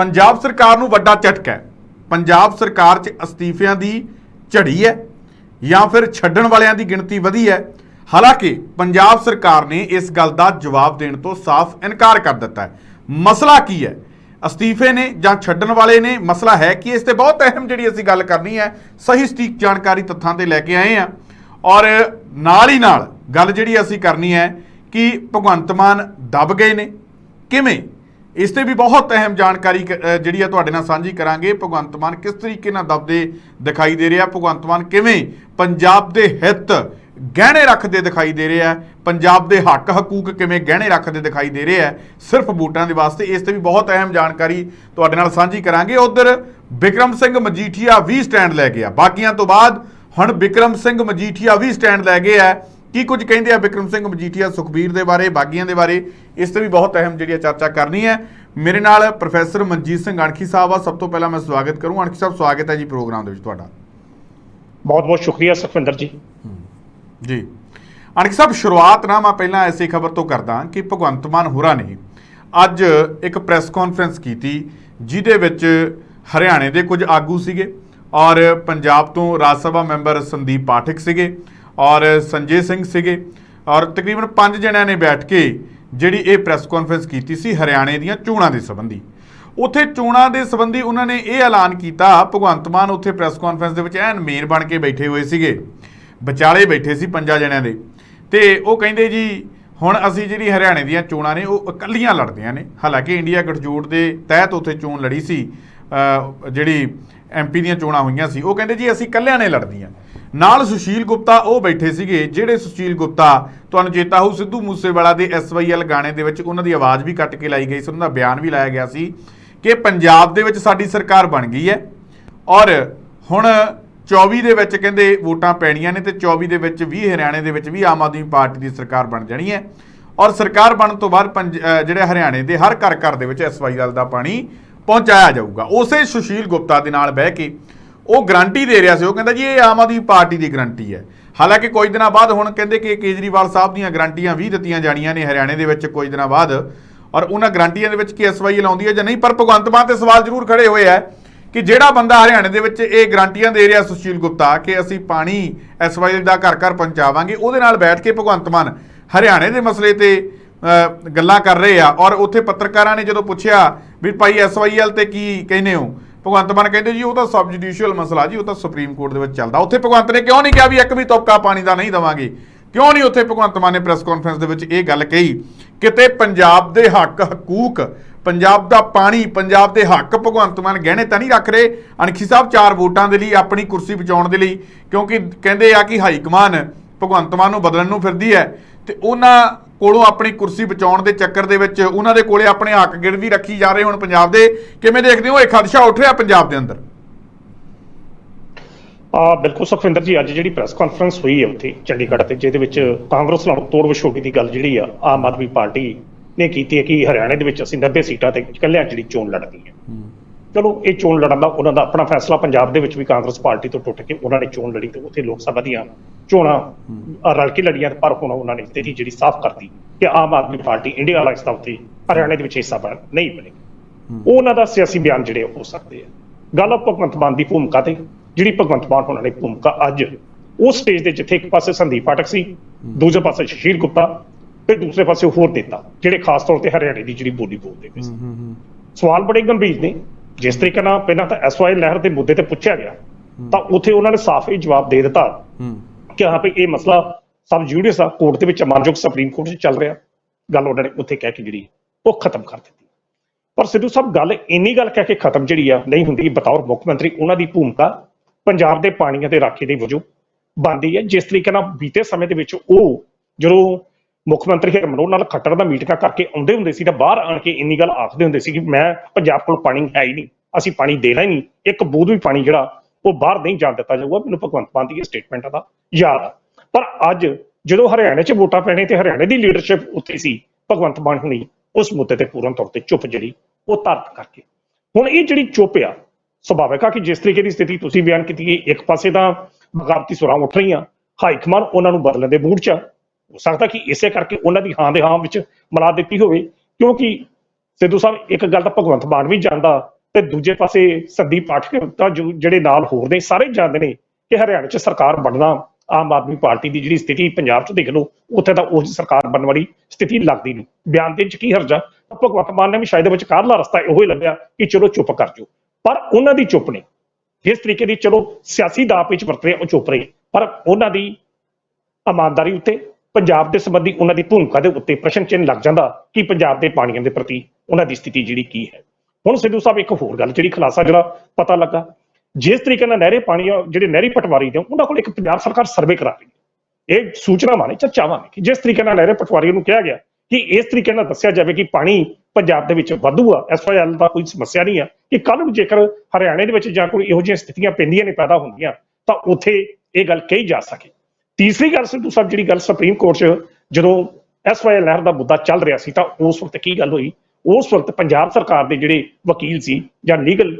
ਪੰਜਾਬ ਸਰਕਾਰ ਨੂੰ ਵੱਡਾ ਝਟਕਾ ਹੈ। ਪੰਜਾਬ ਸਰਕਾਰ 'ਚ ਅਸਤੀਫਿਆਂ ਦੀ ਝੜੀ ਹੈ ਜਾਂ ਫਿਰ ਛੱਡਣ ਵਾਲਿਆਂ ਦੀ ਗਿਣਤੀ ਵਧੀ ਹੈ। ਹਾਲਾਂਕਿ ਪੰਜਾਬ ਸਰਕਾਰ ਨੇ ਇਸ ਗੱਲ ਦਾ ਜਵਾਬ ਦੇਣ ਤੋਂ ਸਾਫ਼ ਇਨਕਾਰ ਕਰ ਦਿੱਤਾ ਹੈ। ਮਸਲਾ ਕੀ ਹੈ? ਅਸਤੀਫੇ ਨੇ ਜਾਂ ਛੱਡਣ ਵਾਲੇ ਨੇ? ਮਸਲਾ ਹੈ ਕਿ ਇਸ ਤੇ ਬਹੁਤ ਅਹਿਮ ਜਿਹੜੀ ਅਸੀਂ ਗੱਲ ਕਰਨੀ ਹੈ, ਸਹੀ ਸਟੀਕ ਜਾਣਕਾਰੀ ਤੱਥਾਂ ਤੇ ਲੈ ਕੇ ਆਏ ਹਾਂ। ਔਰ ਨਾਲ ਹੀ ਨਾਲ ਗੱਲ ਜਿਹੜੀ ਅਸੀਂ ਕਰਨੀ ਹੈ ਕਿ ਭਗਵੰਤ ਮਾਨ ਦਬ ਗਏ ਨੇ। ਕਿਵੇਂ? ਇਸ ਤੇ ਵੀ ਬਹੁਤ ਅਹਿਮ ਜਾਣਕਾਰੀ ਕ- ਜਿਹੜੀ ਆ ਤੁਹਾਡੇ ਨਾਲ ਸਾਂਝੀ ਕਰਾਂਗੇ। ਭਗਵੰਤ ਮਾਨ ਕਿਸ ਤਰੀਕੇ ਨਾਲ ਦਬਦੇ ਦਿਖਾਈ ਦੇ ਰਿਹਾ? ਭਗਵੰਤ ਮਾਨ ਕਿਵੇਂ ਪੰਜਾਬ ਦੇ ਹਿੱਤ ਗਹਿਣੇ ਰੱਖਦੇ ਦਿਖਾਈ ਦੇ ਰਿਹਾ? ਹੈ ਪੰਜਾਬ ਦੇ ਹੱਕ ਹਕੂਕ ਕਿਵੇਂ ਗਹਿਣੇ ਰੱਖਦੇ ਦਿਖਾਈ ਦੇ ਰਿਹਾ? ਹੈ ਸਿਰਫ ਵੋਟਾਂ ਦੇ ਵਾਸਤੇ ਇਸ ਤੇ ਵੀ ਬਹੁਤ ਅਹਿਮ ਜਾਣਕਾਰੀ ਤੁਹਾਡੇ ਨਾਲ ਸਾਂਝੀ ਕਰਾਂਗੇ। ਉਧਰ ਵਿਕਰਮ ਸਿੰਘ ਮਜੀਠੀਆ ਵੀ ਸਟੈਂਡ ਲੈ ਗਿਆ। ਬਾਕੀਆਂ ਤੋਂ ਬਾਅਦ ਹੁਣ ਵਿਕਰਮ ਸਿੰਘ ਮਜੀਠੀਆ ਵੀ ਸਟੈਂਡ ਲੈ ਗਏ ਆ। ਕੀ ਕੁਝ ਕਹਿੰਦੇ ਆ ਵਿਕਰਮ ਸਿੰਘ ਮਜੀਠੀਆ ਸੁਖਬੀਰ ਦੇ ਬਾਰੇ ਬਾਗੀਆਂ ਦੇ ਬਾਰੇ? ਇਸ ਤੇ ਵੀ ਬਹੁਤ ਅਹਿਮ ਜਿਹੜੀ ਚਰਚਾ ਕਰਨੀ ਹੈ। ਮੇਰੇ ਨਾਲ ਪ੍ਰੋਫੈਸਰ ਮਨਜੀਤ ਸਿੰਘ ਅਣਖੀ ਸਾਹਿਬ ਆ। ਸਭ ਤੋਂ ਪਹਿਲਾਂ ਮੈਂ ਸਵਾਗਤ ਕਰੂੰ। ਅਣਖੀ ਸਾਹਿਬ ਸਵਾਗਤ ਹੈ ਜੀ ਪ੍ਰੋਗਰਾਮ ਦੇ ਵਿੱਚ ਤੁਹਾਡਾ। ਬਹੁਤ ਬਹੁਤ ਸ਼ੁਕਰੀਆ ਸੁਖਵਿੰਦਰ ਜੀ। ਜੀ। ਅਣਖੀ ਸਾਹਿਬ ਸ਼ੁਰੂਆਤ ਨਾ ਮੈਂ ਪਹਿਲਾਂ ਐਸੀ ਖਬਰ ਤੋਂ ਕਰਦਾ ਕਿ ਭਗਵੰਤ ਮਾਨ ਹੋਰਾਂ ਨੇ ਅੱਜ ਇੱਕ ਪ੍ਰੈਸ ਕਾਨਫਰੰਸ ਕੀਤੀ ਜਿਹਦੇ ਵਿੱਚ ਹਰਿਆਣੇ ਦੇ ਕੁਝ ਆਗੂ ਸੀਗੇ ਔਰ ਪੰਜਾਬ ਤੋਂ ਰਾਜ ਸਭਾ ਮੈਂਬਰ ਸੰਦੀਪ ਪਾਠਕ ਸੀਗੇ। ਔਰ ਸੰਜੇ ਸਿੰਘ ਸੀਗੇ। ਔਰ ਤਕਰੀਬਨ 5 ਜਣਿਆਂ ਨੇ ਬੈਠ ਕੇ ਜਿਹੜੀ ਇਹ ਪ੍ਰੈਸ ਕਾਨਫਰੰਸ ਕੀਤੀ ਸੀ ਹਰਿਆਣੇ ਦੀਆਂ ਚੋਣਾਂ ਦੇ ਸੰਬੰਧੀ। ਉੱਥੇ ਚੋਣਾਂ ਦੇ ਸੰਬੰਧੀ ਉਹਨਾਂ ਨੇ ਇਹ ਐਲਾਨ ਕੀਤਾ, ਭਗਵੰਤ ਮਾਨ ਉੱਥੇ ਪ੍ਰੈਸ ਕਾਨਫਰੰਸ ਦੇ ਵਿੱਚ ਐਨ ਮੇਨ ਬਣ ਕੇ ਬੈਠੇ ਹੋਏ ਸੀਗੇ। ਵਿਚਾਲੇ ਬੈਠੇ ਸੀ ਪੰਜਾਂ ਜਣਿਆਂ ਦੇ। ਤੇ ਉਹ ਕਹਿੰਦੇ ਜੀ, ਹੁਣ ਅਸੀਂ ਜਿਹੜੀ ਹਰਿਆਣੇ ਦੀਆਂ ਚੋਣਾਂ ਨੇ, ਉਹ ਇਕੱਲੀਆਂ ਲੜਦੀਆਂ ਨੇ। ਹਾਲਾਂਕਿ ਇੰਡੀਆ ਗਠਜੋੜ ਦੇ ਤਹਿਤ ਉੱਥੇ ਚੋਣ ਲੜੀ ਸੀ, ਅਹ ਜਿਹੜੀ ਐਮਪੀ ਦੀਆਂ ਚੋਣਾਂ ਹੋਈਆਂ ਸੀ। ਉਹ ਕਹਿੰਦੇ ਜੀ, ਅਸੀਂ ਇਕੱਲਿਆਂ ਨੇ ਲੜਦੀਆਂ। ਨਾਲ ਸੁਸ਼ੀਲ ਗੁਪਤਾ ਉਹ ਬੈਠੇ ਸੀਗੇ, ਜਿਹੜੇ ਸੁਸ਼ੀਲ ਗੁਪਤਾ, ਤੁਹਾਨੂੰ ਚੇਤਾ ਹੋਊ ਸਿੱਧੂ ਮੂਸੇਵਾਲਾ ਦੇ ਐਸਵਾਈਐਲ ਗਾਣੇ ਦੇ ਵਿੱਚ ਉਹਨਾਂ ਦੀ ਆਵਾਜ਼ ਵੀ ਕੱਟ ਕੇ ਲਾਈ ਗਈ ਸੀ, ਉਹਨਾਂ ਦਾ ਬਿਆਨ ਵੀ ਲਾਇਆ ਗਿਆ ਸੀ ਕਿ ਪੰਜਾਬ ਦੇ ਵਿੱਚ ਸਾਡੀ ਸਰਕਾਰ ਬਣ ਗਈ ਹੈ ਔਰ ਹੁਣ 24 ਦੇ ਵਿੱਚ ਕਹਿੰਦੇ ਵੋਟਾਂ ਪੈਣੀਆਂ ਨੇ ਤੇ 24 ਦੇ ਵਿੱਚ ਵੀ ਹਰਿਆਣੇ ਦੇ ਵਿੱਚ ਵੀ ਆਮ ਆਦਮੀ ਪਾਰਟੀ ਦੀ ਸਰਕਾਰ ਬਣ ਜਾਣੀ ਹੈ ਔਰ ਸਰਕਾਰ ਬਣਨ ਤੋਂ ਬਾਅਦ ਪੰਜ- ਜਿਹੜੇ ਹਰਿਆਣੇ ਦੇ ਹਰ ਘਰ ਘਰ ਦੇ ਵਿੱਚ ਐਸਵਾਈਐਲ ਦਾ ਪਾਣੀ ਪਹੁੰਚਾਇਆ ਜਾਊਗਾ। ਉਸੇ ਸੁਸ਼ੀਲ ਗੁਪਤਾ ਦੇ ਨਾਲ ਬਹਿ ਕੇ ਉਹ ਗਰੰਟੀ ਦੇ ਰਿਹਾ ਸੀ, ਉਹ ਕਹਿੰਦਾ ਜੀ ਇਹ ਆਮ ਆਦਮੀ ਪਾਰਟੀ ਦੀ ਗਰੰਟੀ ਹੈ। ਹਾਲਾਂਕਿ ਕੁਝ ਦਿਨਾਂ ਬਾਅਦ ਹੁਣ ਕਹਿੰਦੇ ਕਿ ਕੇਜਰੀਵਾਲ ਸਾਹਿਬ ਦੀਆਂ ਗਰੰਟੀਆਂ ਵੀ ਦਿੱਤੀਆਂ ਜਾਣੀਆਂ ਨੇ ਹਰਿਆਣੇ ਦੇ ਵਿੱਚ ਕੁਝ ਦਿਨਾਂ ਬਾਅਦ। ਔਰ ਉਹਨਾਂ ਗਰੰਟੀਆਂ ਦੇ ਵਿੱਚ ਕੀ ਐਸਵਾਈਐਲ ਆਉਂਦੀ ਹੈ ਜਾਂ ਨਹੀਂ? ਪਰ ਭਗਵੰਤ ਮਾਨ ਤੇ ਸਵਾਲ ਜ਼ਰੂਰ ਖੜੇ ਹੋਏ ਆ ਕਿ ਜਿਹੜਾ ਬੰਦਾ ਹਰਿਆਣੇ ਦੇ ਵਿੱਚ ਇਹ ਗਰੰਟੀਆਂ ਦੇ ਰਿਹਾ ਸੁਸ਼ੀਲ ਗੁਪਤਾ ਕਿ ਅਸੀਂ ਪਾਣੀ ਐਸਵਾਈਐਲ ਦਾ ਘਰ ਘਰ ਪਹੁੰਚਾਵਾਂਗੇ, ਉਹਦੇ ਨਾਲ ਬੈਠ ਕੇ ਭਗਵੰਤ ਮਾਨ ਹਰਿਆਣੇ ਦੇ ਮਸਲੇ ਤੇ ਗੱਲਾਂ ਕਰ ਰਹੇ ਆ। ਔਰ ਉੱਥੇ ਪੱਤਰਕਾਰਾਂ ਨੇ ਜਦੋਂ ਪੁੱਛਿਆ ਵੀ ਭਾਈ ਐਸਵਾਈਐਲ ਤੇ ਕੀ ਕਹਿੰਦੇ ਹੋ? ਭਗਵੰਤ ਮਾਨ ਕਹਿੰਦੇ ਜੀ, ਉਹ ਤਾਂ ਸਬ ਜੁਡੀਸ਼ੀਅਲ ਮਸਲਾ ਜੀ, ਉਹ ਤਾਂ ਸੁਪਰੀਮ ਕੋਰਟ ਦੇ ਵਿੱਚ ਚੱਲਦਾ। ਉੱਥੇ ਭਗਵੰਤ ਨੇ ਕਿਉਂ ਨਹੀਂ ਕਿਹਾ ਵੀ ਇੱਕ ਵੀ ਤੋਪਕਾ ਪਾਣੀ ਦਾ ਨਹੀਂ ਦਵਾਂਗੇ? ਕਿਉਂ ਨਹੀਂ ਉੱਥੇ ਭਗਵੰਤ ਮਾਨ ਨੇ ਪ੍ਰੈਸ ਕਾਨਫਰੰਸ ਦੇ ਵਿੱਚ ਇਹ ਗੱਲ ਕਹੀ? ਕਿਤੇ ਪੰਜਾਬ ਦੇ ਹੱਕ ਹਕੂਕ, ਪੰਜਾਬ ਦਾ ਪਾਣੀ, ਪੰਜਾਬ ਦੇ ਹੱਕ ਭਗਵੰਤ ਮਾਨ ਗਹਿਣੇ ਤਾਂ ਨਹੀਂ ਰੱਖ ਰਹੇ? ਅਣਖੀ ਸਾਹਿਬ, ਚਾਰ ਵੋਟਾਂ ਦੇ ਲਈ ਆਪਣੀ ਕੁਰਸੀ ਬਚਾਉਣ ਦੇ ਲਈ, ਕਿਉਂਕਿ ਕਹਿੰਦੇ ਆ ਕਿ ਹਾਈ ਕਮਾਨ ਭਗਵੰਤ ਮਾਨ ਨੂੰ ਬਦਲਣ ਨੂੰ ਫਿਰਦੀ ਹੈ। ਤੇ ਉਹਨਾਂ ਕੋਲੋਂ ਆਪਣੀ ਕੁਰਸੀ ਬਚਾਉਣ ਦੇ ਚੱਕਰ ਦੇ ਵਿੱਚ ਉਹਨਾਂ ਦੇ ਕੋਲੇ ਆਪਣੇ ਹੱਕ ਗਿਣਵੀ ਰੱਖੀ ਜਾ ਰਹੇ ਹੁਣ ਪੰਜਾਬ ਦੇ। ਕਿਵੇਂ ਦੇਖਦੇ ਹੋ ਇਹ ਖਦਸ਼ਾ ਉੱਠ ਰਿਹਾ ਪੰਜਾਬ ਦੇ ਅੰਦਰ? ਆ ਬਿਲਕੁਲ ਸੁਖਵਿੰਦਰ ਜੀ ਅੱਜ ਜਿਹੜੀ ਪ੍ਰੈਸ ਕਾਨਫਰੰਸ ਹੋਈ ਹੈ ਉੱਥੇ ਚੰਡੀਗੜ੍ਹ ਤੇ ਜਿਹਦੇ ਵਿੱਚ ਕਾਂਗਰਸ ਨਾਲ ਤੋੜ ਵਿਛੋੜੀ ਦੀ ਗੱਲ ਜਿਹੜੀ ਆ ਆਮ ਆਦਮੀ ਪਾਰਟੀ ਨੇ ਕੀਤੀ ਹੈ ਕਿ ਹਰਿਆਣੇ ਦੇ ਵਿੱਚ ਅਸੀਂ 90 ਸੀਟਾਂ ਤੇ ਇਕੱਲਿਆਂ ਜਿਹੜੀ ਚੋਣ ਲੜਨੀ ਹੈ। ਚਲੋ ਇਹ ਚੋਣ ਲੜਨ ਦਾ ਉਹਨਾਂ ਦਾ ਆਪਣਾ ਫੈਸਲਾ ਪੰਜਾਬ ਦੇ ਵਿੱਚ ਵੀ ਕਾਂਗਰਸ ਪਾਰਟੀ ਤੋਂ ਟੁੱਟ ਕੇ ਉਹਨਾਂ ਨੇ ਚੋਣ ਲੜੀ ਤੇ ਉੱਥੇ ਲੋਕ ਸਭਾ ਦੀਆਂ ਚੋਣਾਂ ਰਲ ਕੇ ਲੜੀਆਂ ਪਰ ਹੁਣ ਉਹਨਾਂ ਨੇ ਸਥਿਤੀ ਜਿਹੜੀ ਸਾਫ਼ ਕਰਤੀ ਕਿ ਆਮ ਆਦਮੀ ਪਾਰਟੀ ਇੰਡੀਆ ਵਾਲਾ ਹਿੱਸਾ ਉੱਥੇ ਹਰਿਆਣੇ ਦੇ ਵਿੱਚ ਹਿੱਸਾ ਬਣ ਨਹੀਂ ਉਹ ਉਹਨਾਂ ਦਾ ਸਿਆਸੀ ਬਿਆਨ ਜਿਹੜੇ ਹੋ ਸਕਦੇ ਆ। ਗੱਲ ਭਗਵੰਤ ਮਾਨ ਦੀ ਭੂਮਿਕਾ ਤੇ ਜਿਹੜੀ ਭਗਵੰਤ ਮਾਨ ਉਹਨਾਂ ਨੇ ਭੂਮਿਕਾ ਅੱਜ ਉਸ ਸਟੇਜ ਤੇ ਜਿੱਥੇ ਇੱਕ ਪਾਸੇ ਸੰਦੀਪ ਪਾਠਕ ਸੀ ਦੂਜੇ ਪਾਸੇ ਸ਼ਸ਼ੀਰ ਗੁਪਤਾ ਤੇ ਦੂਸਰੇ ਪਾਸੇ ਹੋਰ ਨੇਤਾ ਜਿਹੜੇ ਖਾਸ ਤੌਰ ਤੇ ਹਰਿਆਣੇ ਦੀ ਜਿਹੜੀ ਬੋਲੀ ਬੋਲਦੇ ਪਏ ਸੀ। ਸਵਾਲ ਬੜੇ ਗੰਭੀਰ ਨੇ। ਜਿਸ ਤਰੀਕੇ ਨਾਲ ਪਹਿਲਾਂ ਤਾਂ ਐਸਵਾਈ ਲਹਿਰ ਦੇ ਮੁੱਦੇ ਤੇ ਪੁੱਛਿਆ ਗਿਆ ਤਾਂ ਉੱਥੇ ਉਹਨਾਂ ਨੇ ਸਾਫ਼ ਹੀ ਜਵਾਬ ਦੇ ਦਿੱਤਾ ਕਿ ਹਾਂ ਭਈ ਇਹ ਮਸਲਾ ਸਬ ਜੂਡੀਸ ਆ, ਕੋਰਟ ਦੇ ਵਿੱਚ ਮਾਨਯੋਗ ਸੁਪਰੀਮ ਕੋਰਟ 'ਚ ਚੱਲ ਰਿਹਾ। ਗੱਲ ਉਹਨਾਂ ਨੇ ਉੱਥੇ ਕਹਿ ਕੇ ਜਿਹੜੀ ਉਹ ਖਤਮ ਕਰ ਦਿੱਤੀ। ਪਰ ਸਿੱਧੂ ਸਾਹਿਬ, ਗੱਲ ਇੰਨੀ ਗੱਲ ਕਹਿ ਕੇ ਖਤਮ ਜਿਹੜੀ ਆ, ਨਹੀਂ ਹੁੰਦੀ। ਬਤੌਰ ਮੁੱਖ ਮੰਤਰੀ ਉਹਨਾਂ ਦੀ ਭੂਮਿਕਾ ਪੰਜਾਬ ਦੇ ਪਾਣੀਆਂ ਤੇ ਰਾਖੀ ਦੇ ਵਜੋਂ ਬਣਦੀ ਹੈ। ਜਿਸ ਤਰੀਕੇ ਨਾਲ ਬੀਤੇ ਸਮੇਂ ਦੇ ਵਿੱਚ ਉਹ ਜਦੋਂ ਮੁੱਖ ਮੰਤਰੀ ਹਰਮਨੋਰ ਨਾਲ ਖੱਟਰ ਦਾ ਮੀਟਿੰਗਾਂ ਕਰਕੇ ਆਉਂਦੇ ਹੁੰਦੇ ਸੀ ਤਾਂ ਬਾਹਰ ਆਣ ਕੇ ਇੰਨੀ ਗੱਲ ਆਖਦੇ ਹੁੰਦੇ ਸੀ ਕਿ ਮੈਂ ਪੰਜਾਬ ਕੋਲ ਪਾਣੀ ਹੈ ਹੀ ਨਹੀਂ, ਅਸੀਂ ਪਾਣੀ ਦੇਣਾ ਹੀ ਨਹੀਂ। ਇੱਕ ਬੂੰਦ ਵੀ ਪਾਣੀ ਜਿਹੜਾ ਉਹ ਬਾਹਰ ਨਹੀਂ ਜਾਣ ਦਿੱਤਾ ਜਾਊਗਾ। ਮੈਨੂੰ ਭਗਵੰਤ ਮਾਨ ਦੀ ਇਹ ਸਟੇਟਮੈਂਟ ਦਾ ਯਾਦ ਆ। ਪਰ ਅੱਜ ਜਦੋਂ ਹਰਿਆਣੇ 'ਚ ਵੋਟਾਂ ਪੈਣੇ ਤੇ ਹਰਿਆਣੇ ਦੀ ਲੀਡਰਸ਼ਿਪ ਉੱਥੇ ਸੀ, ਭਗਵੰਤ ਮਾਨ ਹੁਣੀ ਉਸ ਮੁੱਦੇ ਤੇ ਪੂਰਨ ਤੌਰ ਤੇ ਚੁੱਪ ਜਿਹੜੀ, ਉਹ ਧਾਰਤ ਕਰਕੇ। ਹੁਣ ਇਹ ਜਿਹੜੀ ਚੁੱਪ ਆ, ਸੁਭਾਵਿਕ ਆ ਕਿ ਜਿਸ ਤਰੀਕੇ ਦੀ ਸਥਿਤੀ ਤੁਸੀਂ ਬਿਆਨ ਕੀਤੀ ਹੈ, ਇੱਕ ਪਾਸੇ ਤਾਂ ਬਗਾਵਤੀ ਸੁਰਾਂ ਉੱਠ ਰਹੀਆਂ, ਹਾਈ ਕਮਾਨ ਉਹਨਾਂ ਨੂੰ ਬਦਲਣ ਦੇ ਮੂਡ 'ਚ ਆ। ਹੋ ਸਕਦਾ ਕਿ ਇਸੇ ਕਰਕੇ ਉਹਨਾਂ ਦੀ ਹਾਂ ਦੇ ਹਾਂ ਵਿੱਚ ਮਿਲਾ ਦਿੱਤੀ ਹੋਵੇ, ਕਿਉਂਕਿ ਸਿੱਧੂ ਸਾਹਿਬ, ਇੱਕ ਗੱਲ ਤਾਂ ਭਗਵੰਤ ਮਾਨ ਵੀ ਜਾਣਦਾ ਤੇ ਦੂਜੇ ਪਾਸੇ ਸੰਦੀਪ ਪਾਠਕ ਤਾਂ ਜੋ- ਜਿਹੜੇ ਨਾਲ ਹੋਰ ਨੇ, ਸਾਰੇ ਜਾਣਦੇ ਨੇ ਕਿ ਹਰਿਆਣਾ 'ਚ ਸਰਕਾਰ ਬਣਨਾ ਆਮ ਆਦਮੀ ਪਾਰਟੀ ਦੀ ਜਿਹੜੀ ਸਥਿਤੀ ਪੰਜਾਬ 'ਚ ਦੇਖ ਲਓ, ਉੱਥੇ ਤਾਂ ਉਹ ਸਰਕਾਰ ਬਣਨ ਵਾਲੀ ਸਥਿਤੀ ਲੱਗਦੀ ਨਹੀਂ। ਬਿਆਨ ਦੇਣ 'ਚ ਕੀ ਹਰਜਾ ਤਾਂ ਭਗਵੰਤ ਮਾਨ ਨੇ ਵੀ ਸ਼ਾਇਦ ਵਿਚਕਾਰਲਾ ਰਸਤਾ ਇਹੋ ਹੀ ਲੱਭਿਆ ਕਿ ਚਲੋ ਚੁੱਪ ਕਰ ਜਾਓ। ਪਰ ਉਹਨਾਂ ਦੀ ਚੁੱਪ ਨੇ। ਜਿਸ ਤਰੀਕੇ ਦੀ ਚਲੋ ਸਿਆਸੀ ਦਾਅ ਵਿੱਚ ਵਰਤ ਰਹੇ ਉਹ ਚੁੱਪ ਰਹੇ। ਪਰ ਉਹਨਾਂ ਦੀ ਇਮਾਨਦਾਰੀ ਉੱਤੇ, ਪੰਜਾਬ ਦੇ ਸੰਬੰਧੀ ਉਹਨਾਂ ਦੀ ਭੂਮਿਕਾ ਦੇ ਉੱਤੇ ਪ੍ਰਸ਼ਨ ਚਿੰਨ੍ਹ ਲੱਗ ਜਾਂਦਾ ਕਿ ਪੰਜਾਬ ਦੇ ਪਾਣੀਆਂ ਦੇ ਪ੍ਰਤੀ ਉਹਨਾਂ ਦੀ ਸਥਿਤੀ ਜਿਹੜੀ ਕੀ ਹੈ। ਹੁਣ ਸਿੱਧੂ ਸਾਹਿਬ ਇੱਕ ਹੋਰ ਗੱਲ, ਜਿਹੜੀ ਖੁਲਾਸਾ ਜਿਹੜਾ ਪਤਾ ਲੱਗਾ, ਜਿਸ ਤਰੀਕੇ ਨਾਲ ਨਹਿਰੇ ਪਾਣੀ ਜਿਹੜੇ ਨਹਿਰੀ ਪਟਵਾਰੀ ਦੇ ਉਹਨਾਂ ਕੋਲ ਇੱਕ ਪੰਜਾਬ ਸਰਕਾਰ ਸਰਵੇ ਕਰਾ ਰਹੀ ਹੈ। ਇਹ ਸੂਚਨਾਵਾਂ ਨੇ ਚਰਚਾਵਾਂ ਨੇ ਕਿ ਜਿਸ ਤਰੀਕੇ ਨਾਲ ਨਹਿਰੇ ਪਟਵਾਰੀ ਨੂੰ ਕਿਹਾ ਗਿਆ ਕਿ ਇਸ ਤਰੀਕੇ ਨਾਲ ਦੱਸਿਆ ਜਾਵੇ ਕਿ ਪਾਣੀ ਪੰਜਾਬ ਦੇ ਵਿੱਚ ਵਾਧੂ ਆ ਐਸਵਾਈਐਲ ਦਾ ਕੋਈ ਸਮੱਸਿਆ ਨਹੀਂ ਆ, ਕਿ ਕੱਲ ਨੂੰ ਜੇਕਰ ਹਰਿਆਣੇ ਦੇ ਵਿੱਚ ਜਾਂ ਕੋਈ ਇਹੋ ਜਿਹੀਆਂ ਸਥਿਤੀਆਂ ਪੈਂਦੀਆਂ ਨੇ, ਪੈਦਾ ਹੁੰਦੀਆਂ, ਤਾਂ ਉੱਥੇ ਇਹ ਗੱਲ ਕਹੀ ਜਾ ਸਕੇ। ਤੀਸਰੀ ਗੱਲ, ਸਿੱਧੂ ਸਾਹਿਬ, ਜਿਹੜੀ ਗੱਲ ਸੁਪਰੀਮ ਕੋਰਟ 'ਚ ਜਦੋਂ ਐਸਵਾਈਐਲ ਨਹਿਰ ਦਾ ਮੁੱਦਾ ਚੱਲ ਰਿਹਾ ਸੀ, ਤਾਂ ਉਸ ਵਕਤ ਕੀ ਗੱਲ ਹੋਈ? ਉਸ ਵਕਤ ਪੰਜਾਬ ਸਰਕਾਰ ਦੇ ਜਿਹੜੇ ਵਕੀਲ ਸੀ ਜਾਂ ਲੀਗਲ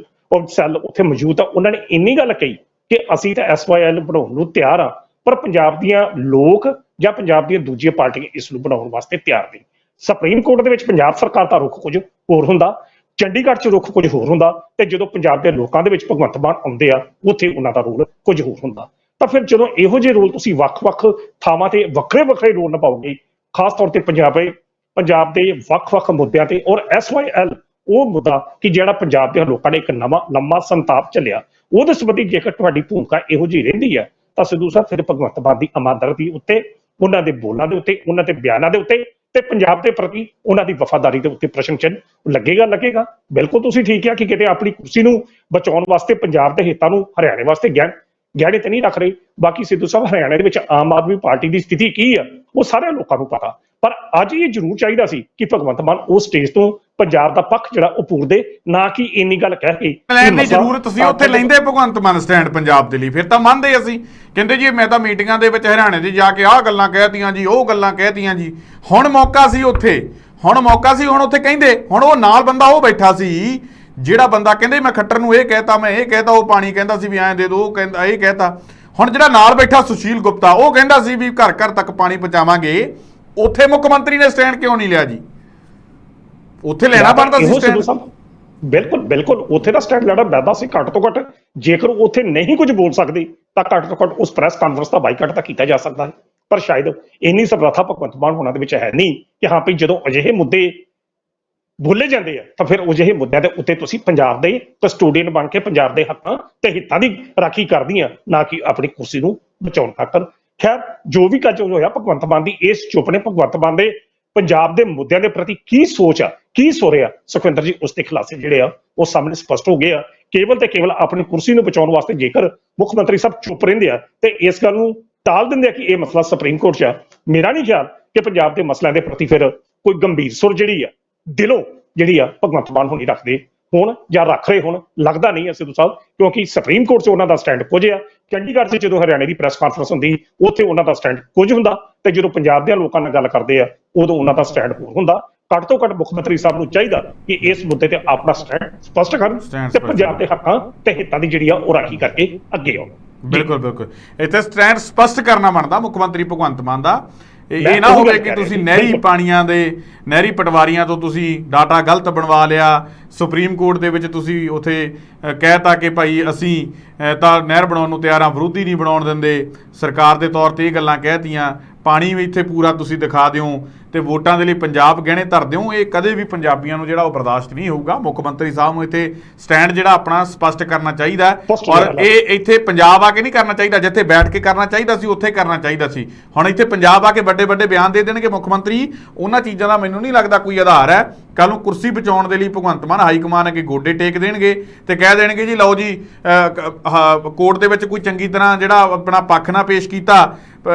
ਸੈੱਲ ਉੱਥੇ ਮੌਜੂਦ ਆ, ਉਹਨਾਂ ਨੇ ਇੰਨੀ ਗੱਲ ਕਹੀ ਕਿ ਅਸੀਂ ਤਾਂ ਐਸਵਾਈਐਲ ਬਣਾਉਣ ਨੂੰ ਤਿਆਰ ਆ, ਪਰ ਪੰਜਾਬ ਦੀਆਂ ਲੋਕ ਜਾਂ ਪੰਜਾਬ ਦੀਆਂ ਦੂਜੀਆਂ ਪਾਰਟੀਆਂ ਇਸ ਨੂੰ ਬਣਾਉਣ ਵਾਸਤੇ ਤਿਆਰ ਨਹੀਂ ਸੁਪਰੀਮ ਕੋਰਟ ਦੇ ਵਿੱਚ ਪੰਜਾਬ ਸਰਕਾਰ ਦਾ ਰੁਖ ਕੁਝ ਹੋਰ ਹੁੰਦਾ, ਚੰਡੀਗੜ੍ਹ 'ਚ ਰੁਖ ਕੁਝ ਹੋਰ ਹੁੰਦਾ ਤੇ ਜਦੋਂ ਪੰਜਾਬ ਦੇ ਲੋਕਾਂ ਦੇ ਵਿੱਚ ਭਗਵੰਤ ਮਾਨ ਆਉਂਦੇ ਆ, ਉੱਥੇ ਉਹਨਾਂ ਦਾ ਰੋਲ ਕੁਝ ਹੋਰ ਹੁੰਦਾ। ਤਾਂ ਫਿਰ ਜਦੋਂ ਇਹੋ ਜਿਹੇ ਰੋਲ ਤੁਸੀਂ ਵੱਖ-ਵੱਖ ਥਾਵਾਂ ਤੇ ਵੱਖਰੇ-ਵੱਖਰੇ ਰੋਲ ਨਿਭਾਓਗੇ, ਖਾਸ ਤੌਰ ਤੇ ਪੰਜਾਬ ਦੇ ਪੰਜਾਬ ਦੇ ਵੱਖ-ਵੱਖ ਮੁੱਦਿਆਂ ਤੇ ਔਰ ਐਸਵਾਈਐਲ ਉਹ ਮੁੱਦਾ ਕਿ ਜਿਹੜਾ ਪੰਜਾਬ ਦੇ ਲੋਕਾਂ ਨੇ ਇੱਕ ਨਵਾਂ, ਲੰਮਾ ਸੰਤਾਪ ਚੱਲਿਆ, ਉਹਦੇ ਸੰਬੰਧੀ ਜੇਕਰ ਤੁਹਾਡੀ ਭੂਮਿਕਾ ਇਹੋ ਜਿਹੀ ਰਹਿੰਦੀ ਹੈ, ਤਾਂ ਸਿੱਧੂ ਸਾਹਿਬ ਫਿਰ ਭਗਵੰਤ ਮਾਨ ਦੀ ਇਮਾਨਦਾਰੀ ਉੱਤੇ, ਉਹਨਾਂ ਦੇ ਬੋਲਾਂ ਦੇ ਉੱਤੇ, ਉਹਨਾਂ ਦੇ ਬਿਆਨਾਂ ਦੇ ਉੱਤੇ ਤੇ ਪੰਜਾਬ ਦੇ ਪ੍ਰਤੀ ਉਹਨਾਂ ਦੀ ਵਫਾਦਾਰੀ ਦੇ ਉੱਤੇ ਪ੍ਰਸ਼ਨ ਚਿੰਨ੍ਹ ਲੱਗੇਗਾ ਲੱਗੇਗਾ। ਬਿਲਕੁਲ ਤੁਸੀਂ ਠੀਕ ਕਿਹਾ ਕਿ ਕਿਤੇ ਆਪਣੀ ਕੁਰਸੀ ਨੂੰ ਬਚਾਉਣ ਵਾਸਤੇ ਪੰਜਾਬ ਦੇ ਹਿੱਤਾਂ ਨੂੰ ਹਰਿਆਣੇ ਵਾਸਤੇ ਗਹਿਣ, ਗਹਿਣੇ ਤੇ ਨਹੀਂ ਰੱਖ ਰਹੇ, ਬਾਕੀ ਸਿੱਧੂ ਸਾਹਿਬ ਹਰਿਆਣੇ ਦੇ ਵਿੱਚ ਆਮ ਆਦਮੀ ਪਾਰਟੀ ਦੀ ਸਥਿਤੀ ਕੀ ਆ ਉਹ ਸਾਰੇ ਲੋਕਾਂ ਨੂੰ ਪਤਾ। ਪਰ ਅੱਜ ਇਹ ਜ਼ਰੂਰ ਚਾਹੀਦਾ ਸੀ ਕਿ ਭਗਵੰਤ ਮਾਨ ਉਸ ਸਟੇਜ ਤੋਂ ਪੰਜਾਬ ਦਾ ਪੱਖ ਜਿਹੜਾ ਉਹ ਪੂਰਦੇ ਨਾ ਕਿ ਇੰਨੀ ਗੱਲ ਕਹਿ ਕੇ ਕਿ ਲੈਣ ਦੀ ਮਸਲਾ ਜ਼ਰੂਰਤ ਸੀ ਉੱਥੇ ਲੈਂਦੇ ਭਗਵੰਤ ਮਾਨ ਸਟੈਂਡ ਪੰਜਾਬ ਦੇ ਲਈ ਫਿਰ ਤਾਂ ਮੰਨਦੇ ਅਸੀਂ। ਕਹਿੰਦੇ ਜੀ ਮੈਂ ਤਾਂ ਮੀਟਿੰਗਾਂ ਦੇ ਵਿੱਚ ਹਰਿਆਣੇ ਦੇ ਜਾ ਕੇ ਆਹ ਗੱਲਾਂ ਕਹਿਤੀਆਂ ਜੀ ਉਹ ਗੱਲਾਂ ਕਹਿਤੀਆਂ ਜੀ। ਹੁਣ ਮੌਕਾ ਸੀ ਉੱਥੇ ਹੁਣ ਮੌਕਾ ਸੀ ਹੁਣ ਉੱਥੇ ਕਹਿੰਦੇ ਹੁਣ ਉਹ ਨਾਲ ਬੰਦਾ ਉਹ ਬੈਠਾ ਸੀ ਜਿਹੜਾ ਬੰਦਾ ਕਹਿੰਦੇ ਮੈਂ ਖੱਟਰ ਨੂੰ ਇਹ ਕਹਿਤਾ ਮੈਂ ਇਹ ਕਹਿਤਾ ਉਹ ਪਾਣੀ ਕਹਿੰਦਾ ਸੀ ਵੀ ਐਂ ਦੇ ਦੋ ਉਹ ਕਹਿੰਦਾ ਇਹ ਕਹਿਤਾ। ਹੁਣ ਜਿਹੜਾ ਨਾਲ ਬੈਠਾ ਸੁਸ਼ੀਲ ਗੁਪਤਾ ਉਹ ਕਹਿੰਦਾ ਸੀ ਵੀ ਘਰ ਘਰ ਤੱਕ ਪਾਣੀ ਪਹੁੰਚਾਵਾਂਗੇ। ਉੱਥੇ ਮੁੱਖ ਮੰਤਰੀ ਨੇ ਸਟੈਂਡ ਕਿਉਂ ਨਹੀਂ ਲਿਆ ਜੀ? ਉੱਥੇ ਲੈਣਾ ਬਣਦਾ ਸੀ ਸਟੈਂਡ? ਬਿਲਕੁਲ ਬਿਲਕੁਲ ਉੱਥੇ ਦਾ ਸਟੈਂਡ ਲੈਣਾ ਪੈਦਾ ਸੀ ਘੱਟ ਤੋਂ ਘੱਟ। ਜੇਕਰ ਉੱਥੇ ਨਹੀਂ ਕੁਝ ਬੋਲ ਸਕਦੇ ਤਾਂ ਘੱਟ ਤੋਂ ਘੱਟ ਉਸ ਪ੍ਰੈਸ ਕਾਨਫਰੰਸ ਦਾ ਬਾਈਕਾਟ ਤਾਂ ਕੀਤਾ ਜਾ ਸਕਦਾ ਹੈ। ਪਰ ਸ਼ਾਇਦ ਇੰਨੀ ਸਮਰੱਥਾ ਭਗਵੰਤ ਮਾਨ ਹੋਣਾ ਦੇ ਵਿੱਚ ਹੈ ਨਹੀਂ ਕਿ ਹਾਂ ਵੀ ਜਦੋਂ ਅਜਿਹੇ ਮੁੱਦੇ ਬੋਲੇ ਜਾਂਦੇ ਆ ਤਾਂ ਫਿਰ ਉਹ ਜਿਹੇ ਮੁੱਦਿਆਂ ਦੇ ਉੱਤੇ ਤੁਸੀਂ ਪੰਜਾਬ ਦੇ ਕਸਟੋਡੀਅਨ ਬਣ ਕੇ ਪੰਜਾਬ ਦੇ ਹੱਕਾਂ ਤੇ ਹਿੱਤਾਂ ਦੀ ਰਾਖੀ ਕਰਦੀਆਂ ਨਾ ਕਿ ਆਪਣੀ ਕੁਰਸੀ ਨੂੰ ਬਚਾਉਣ ਖਾਤਰ। ਖੈਰ, ਜੋ ਵੀ ਕੱਜ ਹੋਇਆ, ਭਗਵੰਤ ਮਾਨ ਦੀ ਇਸ ਚੁੱਪ ਨੇ, ਭਗਵੰਤ ਮਾਨ ਦੇ ਪੰਜਾਬ ਦੇ ਮੁੱਦਿਆਂ ਦੇ ਪ੍ਰਤੀ ਕੀ ਸੋਚ ਆ, ਕੀ ਸੋ ਰਿਹਾ ਸੁਖਵਿੰਦਰ ਜੀ, ਉਸ ਦੇ ਖੁਲਾਸੇ ਜਿਹੜੇ ਆ, ਉਹ ਸਾਹਮਣੇ ਸਪਸ਼ਟ ਹੋ ਗਏ ਆ। ਕੇਵਲ ਤੇ ਕੇਵਲ ਆਪਣੀ ਕੁਰਸੀ ਨੂੰ ਬਚਾਉਣ ਵਾਸਤੇ ਜੇਕਰ ਮੁੱਖ ਮੰਤਰੀ ਸਾਹਿਬ ਚੁੱਪ ਰਹਿੰਦੇ ਆ, ਤੇ ਇਸ ਗੱਲ ਨੂੰ ਟਾਲ ਦਿੰਦੇ ਆ ਕਿ ਇਹ ਮਸਲਾ ਸੁਪਰੀਮ ਕੋਰਟ 'ਚ ਆ। ਮੇਰਾ ਨਹੀਂ ਖਿਆਲ ਕਿ ਪੰਜਾਬ ਦੇ ਮਸਲਿਆਂ ਦੇ ਪ੍ਰਤੀ ਫਿਰ ਕੋਈ ਗੰਭੀਰ ਸੁਰ ਜਿਹੜੀ ਆ, ਦਿਲੋਂ ਜਿਹੜੀ ਆ ਭਗਵੰਤ ਮਾਨ ਹੋਣੀ ਰੱਖਦੇ ਹੁਣ ਜਾਂ ਰੱਖ ਰਹੇ ਹੁਣ ਲੱਗਦਾ ਨਹੀਂ ਹੈ ਸਿੱਧੂ ਸਾਹਿਬ ਕਿਉਂਕਿ ਸੁਪਰੀਮ ਕੋਰਟ 'ਚ ਉਹਨਾਂ ਦਾ ਸਟੈਂਡ ਕੁਝ ਆ। ਚੰਡੀਗੜ੍ਹ 'ਚ ਜਦੋਂ ਹਰਿਆਣੇ ਦੀ ਪ੍ਰੈਸ ਕਾਨਫਰੰਸ ਹੁੰਦੀ ਉੱਥੇ ਉਹਨਾਂ ਦਾ ਸਟੈਂਡ ਕੁਝ ਹੁੰਦਾ ਤੇ ਜਦੋਂ ਪੰਜਾਬ ਦੇ ਲੋਕਾਂ ਨਾਲ ਗੱਲ ਕਰਦੇ ਆ ਉਦੋਂ ਉਹਨਾਂ ਦਾ ਸਟੈਂਡ ਹੋਰ ਹੁੰਦਾ। ਘੱਟ ਤੋਂ ਘੱਟ ਮੁੱਖ ਮੰਤਰੀ ਸਾਹਿਬ ਨੂੰ ਚਾਹੀਦਾ ਕਿ ਇਸ ਮੁੱਦੇ ਤੇ ਆਪਣਾ ਸਟੈਂਡ ਸਪਸ਼ਟ ਕਰਨ ਤੇ ਪੰਜਾਬ ਦੇ ਹੱਕਾਂ ਤੇ ਹਿੱਤਾਂ ਦੀ ਜਿਹੜੀ ਆ ਉਹ ਰਾਖੀ ਕਰਕੇ ਅੱਗੇ ਆਉਣ। ਬਿਲਕੁਲ ਬਿਲਕੁਲ। ਇੱਥੇ ਸਟੈਂਡ ਸਪਸ਼ਟ ਕਰਨਾ ਬਣਦਾ ਮੁੱਖ ਮੰਤਰੀ ਭਗਵੰਤ ਮਾਨ ਦਾ। ਇਹ ਨਾ ਹੋਵੇ ਕਿ ਤੁਸੀਂ ਨਹਿਰੀ। ਪਾਣੀਆਂ ਦੇ ਨਹਿਰੀ ਪਟਵਾਰੀਆਂ ਤੋਂ ਤੁਸੀਂ ਡਾਟਾ ਗਲਤ ਬਣਵਾ ਲਿਆ ਸੁਪਰੀਮ ਕੋਰਟ ਦੇ ਵਿੱਚ ਤੁਸੀਂ ਉਥੇ ਕਹਿਤਾ ਕਿ ਭਾਈ ਅਸੀਂ ਤਾਂ ਨਹਿਰ ਬਣਾਉਣ ਨੂੰ ਤਿਆਰ ਹਾਂ ਵਿਰੋਧੀ ਨਹੀਂ ਬਣਾਉਣ ਦਿੰਦੇ। ਸਰਕਾਰ ਦੇ ਤੌਰ ਤੇ ਇਹ ਗੱਲਾਂ ਕਹਿਤੀਆਂ ਪਾਣੀ ਵੀ ਇੱਥੇ ਪੂਰਾ ਤੁਸੀਂ ਦਿਖਾ ਦਿਓ। ਤੇ ਵੋਟਾਂ ਦੇ ਲਈ ਪੰਜਾਬ ਗਹਿਣੇ ਧਰ ਦਿਓ। ਇਹ ਕਦੇ ਵੀ ਪੰਜਾਬੀਆਂ ਨੂੰ ਜਿਹੜਾ ਉਹ ਬਰਦਾਸ਼ਤ ਨਹੀਂ ਹੋਊਗਾ। ਮੁੱਖ ਮੰਤਰੀ ਸਾਹਿਬ ਨੂੰ ਇੱਥੇ ਸਟੈਂਡ ਜਿਹੜਾ ਆਪਣਾ ਸਪਸ਼ਟ ਕਰਨਾ ਚਾਹੀਦਾ ਹੈ। ਔਰ। ਇਹ ਇੱਥੇ ਪੰਜਾਬ ਆ ਕੇ ਨਹੀਂ ਕਰਨਾ ਚਾਹੀਦਾ। ਜਿੱਥੇ ਬੈਠ ਕੇ ਕਰਨਾ ਚਾਹੀਦਾ ਸੀ ਉੱਥੇ ਕਰਨਾ ਚਾਹੀਦਾ ਸੀ। ਹੁਣ ਇੱਥੇ ਪੰਜਾਬ ਆ ਕੇ ਵੱਡੇ ਵੱਡੇ ਬਿਆਨ ਦੇ ਦੇਣਗੇ ਮੁੱਖ ਮੰਤਰੀ। ਉਹਨਾਂ ਚੀਜ਼ਾਂ ਦਾ ਮੈਨੂੰ ਨਹੀਂ ਲੱਗਦਾ ਕੋਈ ਆਧਾਰ ਹੈ। ਕੱਲ ਨੂੰ ਕੁਰਸੀ ਬਚਾਉਣ ਦੇ ਲਈ ਭਗਵੰਤ ਮਾਨ ਹਾਈ ਕਮਾਨ ਅੱਗੇ ਗੋਡੇ ਟੇਕ ਦੇਣਗੇ ਤੇ ਕਹਿ ਦੇਣਗੇ ਜੀ ਲਓ ਜੀ ਕੋਰਟ ਦੇ ਵਿੱਚ ਕੋਈ ਚੰਗੀ ਤਰ੍ਹਾਂ ਜਿਹੜਾ ਆਪਣਾ ਪੱਖ ਨਾ ਪੇਸ਼ ਕੀਤਾ।